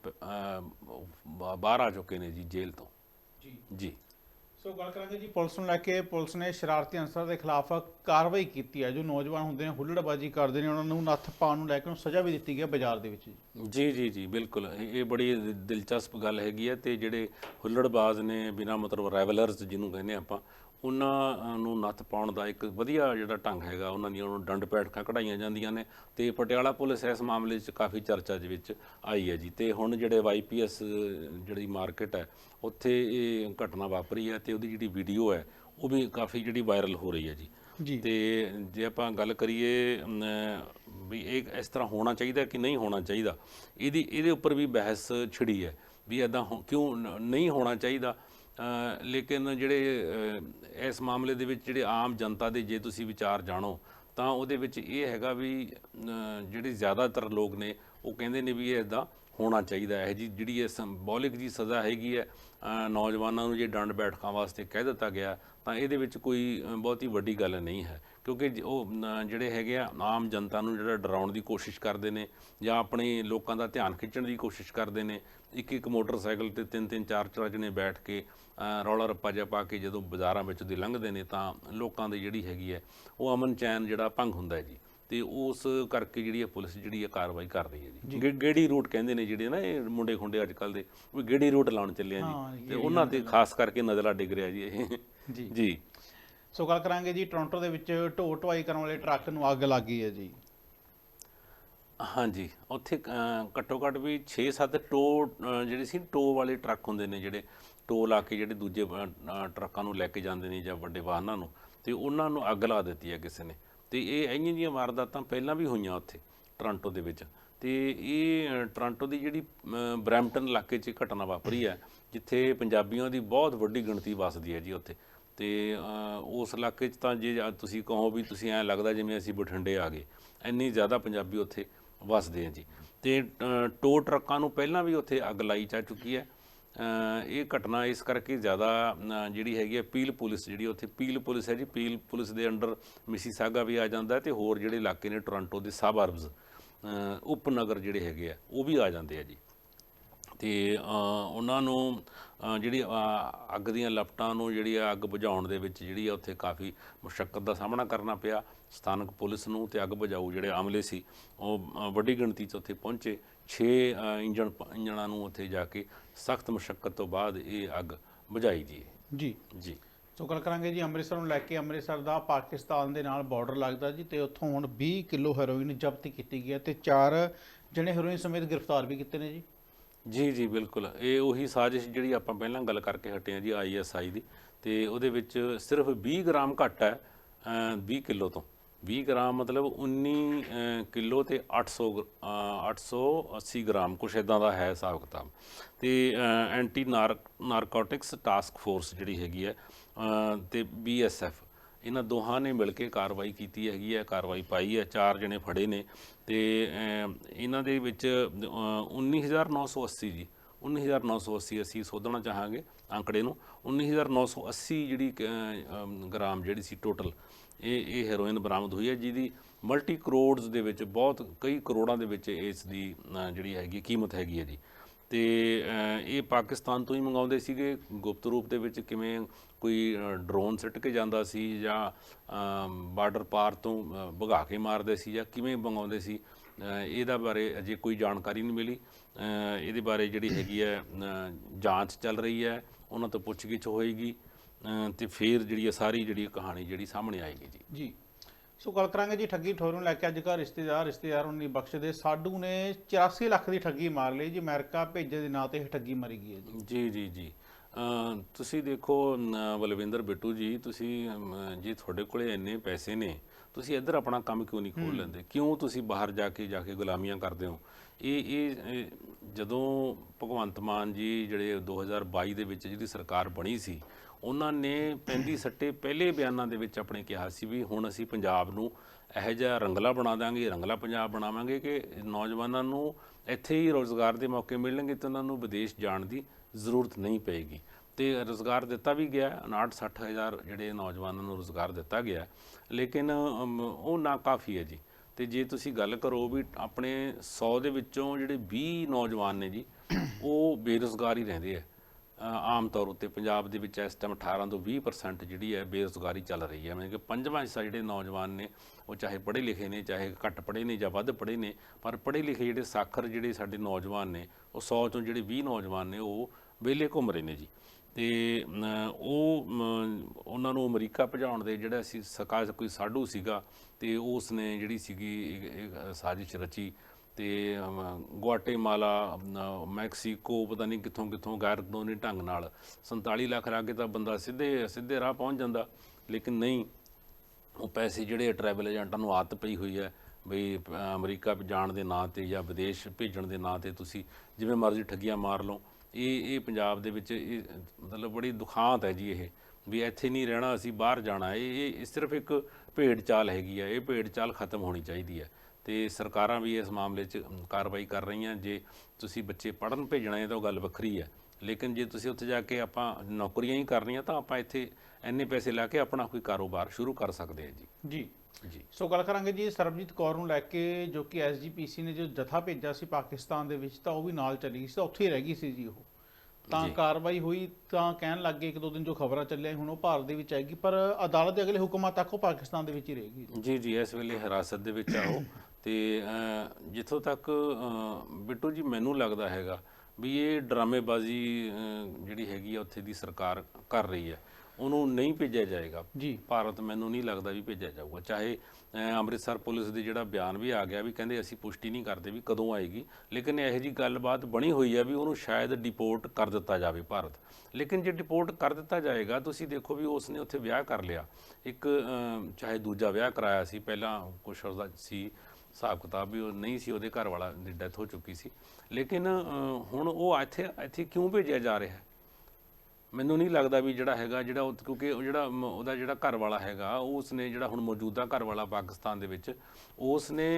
ਬਾਹਰ ਆ ਚੁੱਕੇ ਨੇ ਜੀ ਜੇਲ੍ਹ ਤੋਂ। ਜੀ। ਜੀ। ਸੋ ਗੱਲ ਕਰਾਂਗੇ ਜੀ। ਪੁਲਿਸ ਨੂੰ ਲੈ ਕੇ ਪੁਲਿਸ ਨੇ ਸ਼ਰਾਰਤੀ ਅਨਸਰ ਦੇ ਖਿਲਾਫ ਕਾਰਵਾਈ ਕੀਤੀ ਹੈ। ਜੋ ਨੌਜਵਾਨ ਹੁੰਦੇ ਨੇ ਹੁੱਲੜਬਾਜ਼ੀ ਕਰਦੇ ਨੇ ਉਹਨਾਂ ਨੂੰ ਨੱਥ ਪਾਉਣ ਨੂੰ ਲੈ ਕੇ ਉਹਨੂੰ ਸਜ਼ਾ ਵੀ ਦਿੱਤੀ ਗਈ ਹੈ ਬਾਜ਼ਾਰ ਦੇ ਵਿੱਚ ਜੀ। ਜੀ ਜੀ ਜੀ ਬਿਲਕੁਲ। ਇਹ ਬੜੀ ਦਿਲਚਸਪ ਗੱਲ ਹੈਗੀ ਹੈ ਤੇ ਜਿਹੜੇ ਹੁੱਲੜਬਾਜ਼ ਨੇ ਬਿਨਾ ਮਤਲਬ ਰੈਵਲਰਸ ਜਿਹਨੂੰ ਕਹਿੰਦੇ ਆਪਾਂ ਉਹਨਾਂ ਨੂੰ ਨੱਥ ਪਾਉਣ ਦਾ ਇੱਕ ਵਧੀਆ ਜਿਹੜਾ ਢੰਗ ਹੈਗਾ ਉਹਨਾਂ ਦੀਆਂ ਉਹਨੂੰ ਡੰਡ ਪੈਠਕਾਂ ਕਢਾਈਆਂ ਜਾਂਦੀਆਂ ਨੇ ਤੇ ਪਟਿਆਲਾ ਪੁਲਿਸ ਇਸ ਮਾਮਲੇ 'ਚ ਕਾਫੀ ਚਰਚਾ ਦੇ ਵਿੱਚ ਆਈ ਹੈ ਜੀ। ਤੇ ਹੁਣ ਜਿਹੜੇ ਵਾਈਪੀਐਸ ਜਿਹੜੀ ਮਾਰਕੀਟ ਹੈ ਉੱਥੇ ਇਹ ਘਟਨਾ ਵਾਪਰੀ ਹੈ ਤੇ ਉਹਦੀ ਜਿਹੜੀ ਵੀਡੀਓ ਹੈ ਉਹ ਵੀ ਕਾਫੀ ਜਿਹੜੀ ਵਾਇਰਲ ਹੋ ਰਹੀ ਹੈ ਜੀ। ਜੀ। ਤੇ ਜੇ ਆਪਾਂ ਗੱਲ ਕਰੀਏ ਵੀ ਇਹ ਇਸ ਤਰ੍ਹਾਂ ਹੋਣਾ ਚਾਹੀਦਾ ਕਿ ਨਹੀਂ ਹੋਣਾ ਚਾਹੀਦਾ ਇਹਦੀ ਇਹਦੇ ਉੱਪਰ ਵੀ ਬਹਿਸ ਛਿੜੀ ਹੈ ਵੀ ਐਦਾਂ ਕਿਉਂ ਨਹੀਂ ਹੋਣਾ ਚਾਹੀਦਾ। ਲੇਕਿਨ ਜਿਹੜੇ ਇਸ ਮਾਮਲੇ ਦੇ ਵਿੱਚ ਜਿਹੜੇ ਆਮ ਜਨਤਾ ਦੇ ਜੇ ਤੁਸੀਂ ਵਿਚਾਰ ਜਾਣੋ, ਤਾਂ ਉਹਦੇ ਵਿੱਚ ਇਹ ਹੈਗਾ ਵੀ ਜਿਹੜੇ ਜ਼ਿਆਦਾਤਰ ਲੋਕ ਨੇ, ਉਹ ਕਹਿੰਦੇ ਨੇ ਵੀ ਇਹ ਇਦਾਂ ਹੋਣਾ ਚਾਹੀਦਾ ਹੈ। ਜੀ ਜਿਹੜੀ ਇਹ ਸਿੰਬੋਲਿਕ ਜੀ ਸਜ਼ਾ ਹੈਗੀ ਹੈ ਨੌਜਵਾਨਾਂ ਨੂੰ ਜੇ ਡੰਡ ਬੈਠਕਾਂ ਵਾਸਤੇ ਕਹਿ ਦਿੱਤਾ ਗਿਆ, ਤਾਂ ਇਹਦੇ ਵਿੱਚ ਕੋਈ ਬਹੁਤੀ ਵੱਡੀ ਗੱਲ ਨਹੀਂ ਹੈ। ਕਿਉਂਕਿ ਉਹ ਜਿਹੜੇ ਹੈਗੇ ਆ ਆਮ ਜਨਤਾ ਨੂੰ ਜਿਹੜਾ ਡਰਾਉਣ ਦੀ ਕੋਸ਼ਿਸ਼ ਕਰਦੇ ਨੇ ਜਾਂ ਆਪਣੇ ਲੋਕਾਂ ਦਾ ਧਿਆਨ ਖਿੱਚਣ ਦੀ ਕੋਸ਼ਿਸ਼ ਕਰਦੇ ਨੇ ਇੱਕ ਇੱਕ ਮੋਟਰਸਾਈਕਲ ਤੇ ਤਿੰਨ ਤਿੰਨ ਚਾਰ ਚਾਰ ਜਣੇ ਬੈਠ ਕੇ ਰੌਲਾ ਰੱਪਾ ਜਿਹਾ ਪਾ ਕੇ ਜਦੋਂ ਬਾਜ਼ਾਰਾਂ ਵਿੱਚ ਦੀ ਲੰਘਦੇ ਨੇ ਤਾਂ ਲੋਕਾਂ ਦੀ ਜਿਹੜੀ ਹੈਗੀ ਹੈ ਉਹ ਅਮਨ ਚੈਨ ਜਿਹੜਾ ਭੰਗ ਹੁੰਦਾ ਹੈ ਜੀ। ਤੇ ਉਸ ਕਰਕੇ ਜਿਹੜੀ ਹੈ ਪੁਲਿਸ ਜਿਹੜੀ ਹੈ ਕਾਰਵਾਈ ਕਰ ਰਹੀ ਹੈ ਜੀ। ਗੇੜੀ ਰੂਟ ਕਹਿੰਦੇ ਨੇ ਜਿਹੜੇ ਨਾ ਇਹ ਮੁੰਡੇ ਖੁੰਡੇ ਅੱਜ ਕੱਲ ਦੇ ਵੀ ਗੇੜੀ ਰੂਟ ਲਾਉਣ ਚੱਲੇ ਆ ਜੀ। ਤੇ ਉਹਨਾਂ ਤੇ ਖਾਸ ਕਰਕੇ ਨਜ਼ਰਾਂ ਡਿੱਗ ਰਿਹਾ ਜੀ ਇਹ। ਜੀ। ਜੀ। ਸੋ ਗੱਲ ਕਰਾਂਗੇ ਜੀ ਟੋਰਾਂਟੋ ਦੇ ਵਿੱਚ ਢੋ ਢੁਆਈ ਕਰਨ ਵਾਲੇ ਟਰੱਕ ਨੂੰ ਅੱਗ ਲੱਗ ਗਈ ਹੈ ਜੀ। ਹਾਂਜੀ ਉੱਥੇ ਘੱਟੋ ਘੱਟ ਵੀ 6-7 ਟੋ ਜਿਹੜੇ ਸੀ ਟੋ ਵਾਲੇ ਟਰੱਕ ਹੁੰਦੇ ਨੇ ਜਿਹੜੇ ਟੋ ਲਾ ਕੇ ਜਿਹੜੇ ਦੂਜੇ ਟਰੱਕਾਂ ਨੂੰ ਲੈ ਕੇ ਜਾਂਦੇ ਨੇ ਜਾਂ ਵੱਡੇ ਵਾਹਨਾਂ ਨੂੰ ਤੇ ਉਹਨਾਂ ਨੂੰ ਅੱਗ ਲਾ ਦਿੱਤੀ ਹੈ ਕਿਸੇ ਨੇ। ਤੇ ਇਹ ਇੰਨੀਆਂ ਜਿਹੀਆਂ ਵਾਰਦਾਤਾਂ ਪਹਿਲਾਂ ਵੀ ਹੋਈਆਂ ਉੱਥੇ ਟੋਰਾਂਟੋ ਦੇ ਵਿੱਚ। ਤੇ ਇਹ ਅ, ਟੋਰਾਂਟੋ ਦੀ ਜਿਹੜੀ ਅ, ਬਰੈਂਪਟਨ ਇਲਾਕੇ 'ਚ ਘਟਨਾ ਵਾਪਰੀ ਹੈ ਜਿੱਥੇ ਪੰਜਾਬੀਆਂ ਦੀ ਬਹੁਤ ਵੱਡੀ ਗਿਣਤੀ ਵੱਸਦੀ ਹੈ ਜੀ ਉੱਥੇ। ਤੇ ਉਸ ਇਲਾਕੇ 'ਚ ਤਾਂ ਜੇ ਤੁਸੀਂ ਕਹੋ ਵੀ ਤੁਸੀਂ ਐਂ ਲੱਗਦਾ ਜਿਵੇਂ ਅਸੀਂ ਬਠਿੰਡੇ ਆ ਗਏ, ਇੰਨੀ ਜ਼ਿਆਦਾ ਪੰਜਾਬੀ ਉੱਥੇ ਵੱਸਦੇ ਆ ਜੀ। ਤੇ ਟੋ ਟਰੱਕਾਂ ਨੂੰ ਪਹਿਲਾਂ ਵੀ ਉੱਥੇ ਅੱਗ ਲਾਈ ਜਾ ਚੁੱਕੀ ਹੈ। ਇਹ ਘਟਨਾ ਇਸ ਕਰਕੇ ਜ਼ਿਆਦਾ ਜਿਹੜੀ ਹੈਗੀ ਹੈ ਪੀਲ ਪੁਲਿਸ ਜਿਹੜੀ ਉੱਥੇ ਪੀਲ ਪੁਲਿਸ ਹੈ ਜੀ, ਪੀਲ ਪੁਲਿਸ ਦੇ ਅੰਡਰ ਮਿਸੀਸਾਗਾ ਵੀ ਆ ਜਾਂਦਾ ਹੈ ਤੇ ਹੋਰ ਜਿਹੜੇ ਇਲਾਕੇ ਨੇ ਟੋਰਾਂਟੋ ਦੇ ਸਬਅਰਬਸ ਉਪਨਗਰ ਜਿਹੜੇ ਹੈਗੇ ਆ, ਉਹ ਵੀ ਆ ਜਾਂਦੇ ਆ ਜੀ। ਤੇ ਉਹਨਾਂ ਨੂੰ ਜਿਹੜੀ ਅੱਗ ਦੀਆਂ ਲਪਟਾਂ ਨੂੰ ਜਿਹੜੀ ਆ ਅੱਗ ਬੁਝਾਉਣ ਦੇ ਵਿੱਚ ਜਿਹੜੀ ਆ ਉੱਥੇ ਕਾਫੀ ਮੁਸ਼ਕਲ ਦਾ ਸਾਹਮਣਾ ਕਰਨਾ ਪਿਆ। ਸਥਾਨਕ ਪੁਲਿਸ ਨੂੰ ਤੇ ਅੱਗ ਬੁਝਾਊ ਜਿਹੜੇ ਅਮਲੇ ਸੀ ਉਹ ਵੱਡੀ ਗਿਣਤੀ 'ਚ ਉੱਥੇ ਪਹੁੰਚੇ। 6 ਇੰਜਣ ਇੰਜਣਾਂ ਨੂੰ ਉੱਥੇ ਜਾ ਕੇ ਸਖਤ ਮੁਸ਼ਕਲ ਤੋਂ ਬਾਅਦ ਇਹ ਅੱਗ ਬੁਝਾਈ ਜੀ। ਜੀ। ਜੀ। ਸੋ ਗੱਲ ਕਰਾਂਗੇ ਜੀ ਅੰਮ੍ਰਿਤਸਰ ਨੂੰ ਲੈ ਕੇ। ਅੰਮ੍ਰਿਤਸਰ ਦਾ ਪਾਕਿਸਤਾਨ ਦੇ ਨਾਲ ਬਾਰਡਰ ਲੱਗਦਾ ਜੀ ਤੇ ਉੱਥੋਂ ਹੁਣ 20 ਕਿਲੋ ਹੈਰੋਇਨ ਜ਼ਬਤ ਕੀਤੀ ਗਈ ਹੈ ਤੇ ਚਾਰ ਜਣੇ ਹੈਰੋਇਨ ਸਮੇਤ ਗ੍ਰਿਫਤਾਰ ਵੀ ਕੀਤੇ ਨੇ ਜੀ। ਜੀ ਜੀ ਬਿਲਕੁਲ। ਇਹ ਉਹੀ ਸਾਜ਼ਿਸ਼ ਜਿਹੜੀ ਆਪਾਂ ਪਹਿਲਾਂ ਗੱਲ ਕਰਕੇ ਹਟੇ ਆ ਜੀ ਆਈਐਸਆਈ ਦੀ। ਤੇ ਉਹਦੇ ਵਿੱਚ ਸਿਰਫ 20 ਗ੍ਰਾਮ ਘੱਟ ਹੈ ਅ, 20 ਕਿਲੋ ਤੋਂ। 20 ਗ੍ਰਾਮ ਮਤਲਬ 19 ਅ, ਕਿਲੋ ਤੇ 800 ਗ੍ਰ- ਅ, 880 ਗ੍ਰਾਮ ਕੁਛ ਇਦਾਂ ਦਾ ਹੈ ਹਿਸਾਬ ਕਿਤਾਬ। ਤੇ ਐਂਟੀ ਨਾਰਕੋਟਿਕਸ ਟਾਸਕ ਫੋਰਸ ਜਿਹੜੀ ਹੈਗੀ ਹੈ ਅ, ਤੇ ਬੀਐਸਐਫ ਇਹਨਾਂ ਦੋਹਾਂ ਨੇ ਮਿਲ ਕੇ ਕਾਰਵਾਈ ਕੀਤੀ ਹੈਗੀ ਹੈ ਕਾਰਵਾਈ ਪਾਈ ਹੈ ਚਾਰ ਜਣੇ ਫੜੇ ਨੇ ਤੇ ਇਹਨਾਂ ਦੇ ਵਿੱਚ ਅ, 19980 ਜੀ 19980 ਅਸੀਂ ਸੋਧਣਾ ਚਾਹਾਂਗੇ ਅੰਕੜੇ ਨੂੰ 19980 ਜਿਹੜੀ ਕ- ਗ੍ਰਾਮ ਜਿਹੜੀ ਸੀ ਟੋਟਲ ਇਹ ਇਹ ਹੈਰੋਇਨ ਬਰਾਮਦ ਹੋਈ ਹੈ ਜਿਹਦੀ ਮਲਟੀ ਕਰੋੜਸ ਦੇ ਵਿੱਚ ਬਹੁਤ ਕਈ ਕਰੋੜਾਂ ਦੇ ਵਿੱਚ ਇਸ ਦੀ ਜਿਹੜੀ ਹੈਗੀ ਕੀਮਤ ਹੈਗੀ ਹੈ ਜੀ। ਤੇ ਇਹ ਪਾਕਿਸਤਾਨ ਤੋਂ ਹੀ ਮੰਗਾਉਂਦੇ ਸੀਗੇ। ਗੁਪਤ ਰੂਪ ਦੇ ਵਿੱਚ ਕਿਵੇਂ ਕੋਈ ਡਰੋਨ ਸਿੱਟ ਕੇ ਜਾਂਦਾ ਸੀ ਜਾਂ ਬਾਰਡਰ ਪਾਰ ਤੋਂ ਅ, ਭਗਾ ਕੇ ਮਾਰਦੇ ਸੀ ਜਾਂ ਕਿਵੇਂ ਮੰਗਾਉਂਦੇ ਸੀ ਇਹਦਾ ਬਾਰੇ ਅਜੇ ਕੋਈ ਜਾਣਕਾਰੀ ਨਹੀਂ ਮਿਲੀ। ਇਹਦੇ ਬਾਰੇ ਜਿਹੜੀ ਹੈਗੀ ਹੈ ਜਾਂਚ ਚੱਲ ਰਹੀ ਹੈ। ਉਹਨਾਂ ਤੋਂ ਪੁੱਛਗਿੱਛ ਹੋਏਗੀ। ਅ, ਤੇ ਫਿਰ ਜਿਹੜੀ ਇਹ ਸਾਰੀ ਜਿਹੜੀ ਕਹਾਣੀ ਜਿਹੜੀ ਸਾਹਮਣੇ ਆਏਗੀ ਜੀ। ਜੀ। ਸੋ ਗੱਲ ਕਰਾਂਗੇ ਜੀ ਠੱਗੀ ਠੋਰ ਨੂੰ ਲੈ ਕੇ ਅੱਜ ਕੱਲ੍ਹ ਰਿਸ਼ਤੇਦਾਰ ਰਿਸ਼ਤੇਦਾਰ ਨੂੰ ਨਹੀਂ ਬਖਸ਼ਦੇ। ਸਾਡੂ ਨੇ 84 ਲੱਖ ਦੀ ਠੱਗੀ ਮਾਰ ਲਈ ਜੀ। ਅਮਰੀਕਾ ਭੇਜੇ ਦੇ ਨਾਂ ਤੇ ਠੱਗੀ ਮਾਰੀ ਗਈ ਹੈ ਜੀ। ਜੀ ਜੀ ਜੀ। ਤੁਸੀਂ ਦੇਖੋ ਬਲਵਿੰਦਰ ਬਿੱਟੂ ਜੀ ਤੁਸੀਂ ਜੇ ਤੁਹਾਡੇ ਕੋਲੇ ਇੰਨੇ ਪੈਸੇ ਨੇ। ਤੁਸੀਂ ਇੱਧਰ ਆਪਣਾ ਕੰਮ ਕਿਉਂ ਨਹੀਂ ਖੋਲ ਲੈਂਦੇ? ਕਿਉਂ ਤੁਸੀਂ ਬਾਹਰ ਜਾ ਕੇ ਜਾ ਕੇ ਗੁਲਾਮੀਆਂ ਕਰਦੇ ਹੋ? ਇਹ ਇਹ ਜਦੋਂ ਭਗਵੰਤ ਮਾਨ ਜੀ ਜਿਹੜੇ 2022 ਦੇ ਵਿੱਚ ਜਿਹੜੀ ਸਰਕਾਰ ਬਣੀ ਸੀ, ਉਹਨਾਂ ਨੇ ਪੈਂਦੀ ਸੱਟੇ ਪਹਿਲੇ ਬਿਆਨਾਂ ਦੇ ਵਿੱਚ ਆਪਣੇ ਕਿਹਾ ਸੀ ਵੀ ਹੁਣ ਅਸੀਂ ਪੰਜਾਬ ਨੂੰ ਇਹੋ ਜਿਹਾ ਰੰਗਲਾ ਬਣਾ ਦਾਂਗੇ, ਰੰਗਲਾ ਪੰਜਾਬ ਬਣਾਵਾਂਗੇ ਕਿ ਨੌਜਵਾਨਾਂ ਨੂੰ ਇੱਥੇ ਹੀ ਰੋਜ਼ਗਾਰ ਦੇ ਮੌਕੇ ਮਿਲਣਗੇ ਤੇ ਉਹਨਾਂ ਨੂੰ ਵਿਦੇਸ਼ ਜਾਣ ਦੀ ਜ਼ਰੂਰਤ ਨਹੀਂ ਪਏਗੀ। ਤੇ ਰੋਜ਼ਗਾਰ ਦਿੱਤਾ ਵੀ ਗਿਆ 59 ਹਜ਼ਾਰ ਜਿਹੜੇ ਨੌਜਵਾਨਾਂ ਨੂੰ ਰੋਜ਼ਗਾਰ ਦਿੱਤਾ ਗਿਆ, ਲੇਕਿਨ ਉਹ ਨਾ ਕਾਫੀ ਹੈ ਜੀ। ਤੇ ਜੇ ਤੁਸੀਂ ਗੱਲ ਕਰੋ ਵੀ ਆਪਣੇ 100 ਦੇ ਵਿੱਚੋਂ ਜਿਹੜੇ 20 ਨੌਜਵਾਨ ਨੇ ਜੀ, ਉਹ ਬੇਰੁਜ਼ਗਾਰ ਹੀ ਰਹਿੰਦੇ ਆ। ਆਮ ਤੌਰ ਉੱਤੇ ਪੰਜਾਬ ਦੇ ਵਿੱਚ ਇਸ ਟਾਈਮ 18 ਤੋਂ 20% ਜਿਹੜੀ ਹੈ ਬੇਰੁਜ਼ਗਾਰੀ ਚੱਲ ਰਹੀ ਹੈ। ਮਤਲਬ ਕਿ ਪੰਜਵਾਂ ਹਿੱਸਾ ਜਿਹੜੇ ਨੌਜਵਾਨ ਨੇ, ਉਹ ਚਾਹੇ ਪੜ੍ਹੇ ਲਿਖੇ ਨੇ, ਚਾਹੇ ਘੱਟ ਪੜ੍ਹੇ ਨੇ ਜਾਂ ਵੱਧ ਪੜ੍ਹੇ ਨੇ, ਪਰ ਪੜ੍ਹੇ ਲਿਖੇ ਜਿਹੜੇ ਸਾਖਰ ਜਿਹੜੇ ਸਾਡੇ ਨੌਜਵਾਨ ਨੇ, ਉਹ 100 ਚੋਂ ਜਿਹੜੇ 20 ਨੌਜਵਾਨ ਨੇ, ਉਹ ਵਿਹਲੇ ਘੁੰਮ ਰਹੇ ਨੇ ਜੀ। ਤੇ ਉਹ ਉਹਨਾਂ ਨੂੰ ਅਮਰੀਕਾ ਭਜਾਉਣ ਦੇ ਜਿਹੜਾ ਸੀ ਸਕਾ, ਕੋਈ ਸਾਡੂ ਸੀਗਾ ਤੇ ਉਸ ਨੇ ਜਿਹੜੀ ਸੀਗੀ ਸਾਜ਼ਿਸ਼ ਰਚੀ ਤੇ ਗੁਆਟੇਮਾਲਾ ਮੈਕਸੀਕੋ ਪਤਾ ਨਹੀਂ ਕਿੱਥੋਂ ਕਿੱਥੋਂ ਗੈਰ ਕਾਨੂੰਨੀ ਢੰਗ ਨਾਲ 47 ਲੱਖ ਲਾ ਕੇ ਤਾਂ ਬੰਦਾ ਸਿੱਧੇ ਸਿੱਧੇ ਰਾਹ ਪਹੁੰਚ ਜਾਂਦਾ, ਲੇਕਿਨ ਨਹੀਂ, ਉਹ ਪੈਸੇ ਜਿਹੜੇ ਟਰੈਵਲ ਏਜੰਟਾਂ ਨੂੰ ਆਦਤ ਪਈ ਹੋਈ ਹੈ ਬਈ ਅਮਰੀਕਾ ਜਾਣ ਦੇ ਨਾਂ ਤੇ ਜਾਂ ਵਿਦੇਸ਼ ਭੇਜਣ ਦੇ ਨਾਂ ਤੇ ਤੁਸੀਂ ਜਿਵੇਂ ਮਰਜ਼ੀ ਠੱਗੀਆਂ ਮਾਰ ਲਓ। ਇਹ ਇਹ ਪੰਜਾਬ ਦੇ ਵਿੱਚ ਇਹ ਮਤਲਬ ਬੜੀ ਦੁਖਾਂਤ ਹੈ ਜੀ ਇਹ ਵੀ ਇੱਥੇ ਨਹੀਂ ਰਹਿਣਾ ਅਸੀਂ ਬਾਹਰ ਜਾਣਾ। ਇਹ ਇਹ ਸਿਰਫ ਇੱਕ ਭੇਡ ਚਾਲ ਹੈਗੀ ਹੈ ਇਹ ਭੇਡ ਚਾਲ ਖਤਮ ਹੋਣੀ ਚਾਹੀਦੀ ਹੈ ਤੇ ਸਰਕਾਰਾਂ ਵੀ ਇਸ ਮਾਮਲੇ 'ਚ ਕਾਰਵਾਈ ਕਰ ਰਹੀਆਂ। ਜੇ ਤੁਸੀਂ ਬੱਚੇ ਪੜਨ ਭੇਜਣਾ ਹੈ ਤਾਂ ਉਹ ਗੱਲ ਵੱਖਰੀ ਹੈ ਲੇਕਿਨ ਜੇ ਤੁਸੀਂ ਉੱਥੇ ਜਾ ਕੇ ਆਪਾਂ ਨੌਕਰੀਆਂ ਹੀ ਕਰਨੀਆਂ ਤਾਂ ਆਪਾਂ ਇੱਥੇ ਇੰਨੇ ਪੈਸੇ ਲਾ ਕੇ ਆਪਣਾ ਕੋਈ ਕਾਰੋਬਾਰ ਸ਼ੁਰੂ ਕਰ ਸਕਦੇ ਹਾਂ ਜੀ। ਜੀ। ਜੀ। ਸੋ ਗੱਲ ਕਰਾਂਗੇ ਜੀ ਸਰਬਜੀਤ ਕੌਰ ਨੂੰ ਲੈ ਕੇ ਜੋ ਕਿ ਐਸਜੀਪੀਸੀ ਨੇ ਜੋ ਜਥਾ ਭੇਜਿਆ ਸੀ ਪਾਕਿਸਤਾਨ ਦੇ ਵਿੱਚ ਤਾਂ ਉਹ ਵੀ ਨਾਲ ਚਲੀ ਗਈ ਸੀ ਤਾਂ ਉੱਥੇ ਹੀ ਰਹਿ ਗਈ ਸੀ ਜੀ ਉਹ। ਤਾਂ। ਕਾਰਵਾਈ ਹੋਈ ਤਾਂ ਕਹਿਣ ਲੱਗ ਗਏ ਇੱਕ ਦੋ ਦਿਨ ਜੋ ਖਬਰਾਂ ਚੱਲੀਆਂ ਹੁਣ ਉਹ ਭਾਰਤ ਦੇ ਵਿੱਚ ਆਏਗੀ ਪਰ ਅਦਾਲਤ ਦੇ ਅਗਲੇ ਹੁਕਮਾਂ ਤੱਕ ਉਹ ਪਾਕਿਸਤਾਨ ਦੇ ਵਿੱਚ ਹੀ ਰਹੇਗੀ। ਜੀ ਜੀ ਇਸ ਵੇਲੇ ਹਿਰਾਸਤ ਦੇ ਵਿੱਚ ਆਓ। ਤੇ ਜਿੱਥੋਂ ਤੱਕ ਬਿੱਟੂ ਜੀ ਮੈਨੂੰ ਲੱਗਦਾ ਹੈਗਾ ਵੀ ਇਹ ਡਰਾਮੇਬਾਜ਼ੀ ਜਿਹੜੀ ਹੈਗੀ ਆ ਉੱਥੇ ਦੀ ਸਰਕਾਰ ਕਰ ਰਹੀ ਹੈ। ਉਹਨੂੰ ਨਹੀਂ ਭੇਜਿਆ ਜਾਏਗਾ। ਜੀ। ਭਾਰਤ ਮੈਨੂੰ ਨਹੀਂ ਲੱਗਦਾ ਵੀ ਭੇਜਿਆ ਜਾਊਗਾ। ਚਾਹੇ ਅੰਮ੍ਰਿਤਸਰ ਪੁਲਿਸ ਦੇ ਜਿਹੜਾ ਬਿਆਨ ਵੀ ਆ ਗਿਆ ਵੀ ਕਹਿੰਦੇ ਅਸੀਂ ਪੁਸ਼ਟੀ ਨਹੀਂ ਕਰਦੇ ਵੀ ਕਦੋਂ ਆਏਗੀ ਲੇਕਿਨ ਇਹੋ ਜੀ ਗੱਲਬਾਤ ਬਣੀ ਹੋਈ ਹੈ ਵੀ ਉਹਨੂੰ ਸ਼ਾਇਦ ਡਿਪੋਰਟ ਕਰ ਦਿੱਤਾ ਜਾਵੇ ਭਾਰਤ। ਲੇਕਿਨ ਜੇ ਡਿਪੋਰਟ ਕਰ ਦਿੱਤਾ ਜਾਏਗਾ ਤੁਸੀਂ ਦੇਖੋ ਵੀ ਉਸਨੇ ਉੱਥੇ ਵਿਆਹ ਕਰ ਲਿਆ। ਇੱਕ ਚਾਹੇ ਦੂਜਾ ਵਿਆਹ ਕਰਾਇਆ ਸੀ ਪਹਿਲਾਂ ਕੁਛ ਉਹਦਾ ਸੀ ਹਿਸਾਬ ਕਿਤਾਬ ਵੀ ਉਹ ਨਹੀਂ ਸੀ ਉਹਦੇ ਘਰ ਵਾਲਾ ਦੀ ਡੈਥ ਹੋ ਚੁੱਕੀ ਸੀ। ਲੇਕਿਨ ਹੁਣ ਉਹ ਇੱਥੇ ਇੱਥੇ ਕਿਉਂ ਭੇਜਿਆ ਜਾ ਰਿਹਾ ਹੈ? ਮੈਨੂੰ ਨਹੀਂ ਲੱਗਦਾ ਵੀ ਜਿਹੜਾ ਹੈਗਾ ਜਿਹੜਾ ਉਹ- ਕਿਉਂਕਿ ਉਹ ਜਿਹੜਾ ਮ- ਉਹਦਾ ਜਿਹੜਾ ਘਰ ਵਾਲਾ ਹੈਗਾ ਉਸ ਨੇ ਜਿਹੜਾ ਹੁਣ ਮੌਜੂਦਾ ਘਰ ਵਾਲਾ ਪਾਕਿਸਤਾਨ ਦੇ ਵਿੱਚ ਉਸ ਨੇ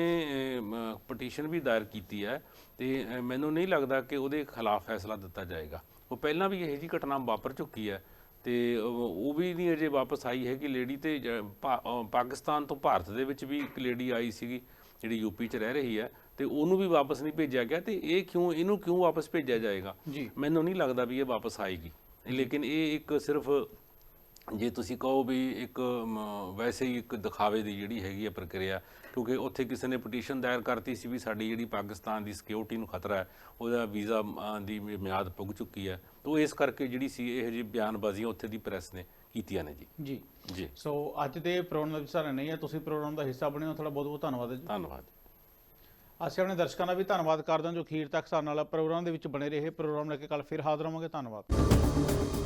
ਪਟੀਸ਼ਨ ਵੀ ਦਾਇਰ ਕੀਤੀ ਹੈ ਤੇ ਅ, ਮੈਨੂੰ ਨਹੀਂ ਲੱਗਦਾ ਕਿ ਉਹਦੇ ਖਿਲਾਫ ਫੈਸਲਾ ਦਿੱਤਾ ਜਾਏਗਾ। ਉਹ ਪਹਿਲਾਂ ਵੀ ਇਹੋ ਜਿਹੀ ਘਟਨਾ ਵਾਪਰ ਚੁੱਕੀ ਹੈ ਤੇ ਉਹ ਉਹ ਵੀ ਨਹੀਂ ਅਜੇ ਵਾਪਸ ਆਈ ਹੈ ਕਿ ਲੇਡੀ ਤੇ ਜ- ਪਾ- ਅ, ਪਾਕਿਸਤਾਨ ਤੋਂ ਭਾਰਤ ਦੇ ਵਿੱਚ ਵੀ ਇੱਕ ਲੇਡੀ ਆਈ ਸੀਗੀ ਜਿਹੜੀ ਯੂਪੀ 'ਚ ਰਹਿ ਰਹੀ ਹੈ ਤੇ ਉਹਨੂੰ ਵੀ ਵਾਪਸ ਨਹੀਂ ਭੇਜਿਆ ਗਿਆ ਤੇ ਇਹ ਕਿਉਂ ਇਹਨੂੰ ਕਿਉਂ ਵਾਪਸ ਭੇਜਿਆ ਜਾਏਗਾ? ਜੀ। ਮੈਨੂੰ ਨਹੀਂ ਲੱਗਦਾ ਵੀ ਇਹ ਵਾਪਸ ਆਏਗੀ। ਲੇਕਿਨ ਇਹ ਇੱਕ ਸਿਰਫ ਜੇ ਤੁਸੀਂ ਕਹੋ ਵੀ ਇੱਕ ਵੈਸੇ ਹੀ ਇੱਕ ਦਿਖਾਵੇ ਦੀ ਜਿਹੜੀ ਹੈਗੀ ਹੈ ਪ੍ਰਕਿਰਿਆ ਕਿਉਂਕਿ ਉੱਥੇ ਕਿਸੇ ਨੇ ਪਟੀਸ਼ਨ ਦਾਇਰ ਕਰਤੀ ਸੀ ਵੀ ਸਾਡੀ ਜਿਹੜੀ ਪਾਕਿਸਤਾਨ ਦੀ ਸਿਕਿਉਰਿਟੀ ਨੂੰ ਖਤਰਾ ਹੈ ਉਹਦਾ ਵੀਜ਼ਾ ਦੀ ਮਿਆਦ ਪੁੱਗ ਚੁੱਕੀ ਹੈ। ਤਾਂ ਇਸ ਕਰਕੇ ਜਿਹੜੀ ਸੀ ਇਹ ਜੀ ਬਿਆਨਬਾਜ਼ੀਆਂ ਉੱਥੇ ਦੀ ਪ੍ਰੈਸ ਨੇ ਕੀਤੀਆਂ ਨੇ ਜੀ। ਜੀ। ਜੀ। ਸੋ ਅੱਜ ਦੇ ਪ੍ਰੋਗਰਾਮ ਦਾ ਵਿਚਾਰਾ ਨਹੀਂ ਹੈ ਤੁਸੀਂ ਪ੍ਰੋਗਰਾਮ ਦਾ ਹਿੱਸਾ ਬਣੇ ਹੋ ਤੁਹਾਡਾ ਬਹੁਤ ਬਹੁਤ ਧੰਨਵਾਦ ਹੈ ਜੀ। ਧੰਨਵਾਦ। ਅਸੀਂ ਆਪਣੇ ਦਰਸ਼ਕਾਂ ਦਾ ਵੀ ਧੰਨਵਾਦ ਕਰਦੇ ਹਾਂ ਜੋ ਅਖੀਰ ਤੱਕ ਸਾਡੇ ਨਾਲ ਪ੍ਰੋਗਰਾਮ ਦੇ ਵਿੱਚ ਬਣੇ ਰਹੇ। ਪ੍ਰੋਗਰਾਮ ਲੈ ਕੇ ਕੱਲ ਫਿਰ ਹਾਜ਼ਰ ਹੋਵਾਂਗੇ। ਧੰਨਵਾਦ। thank you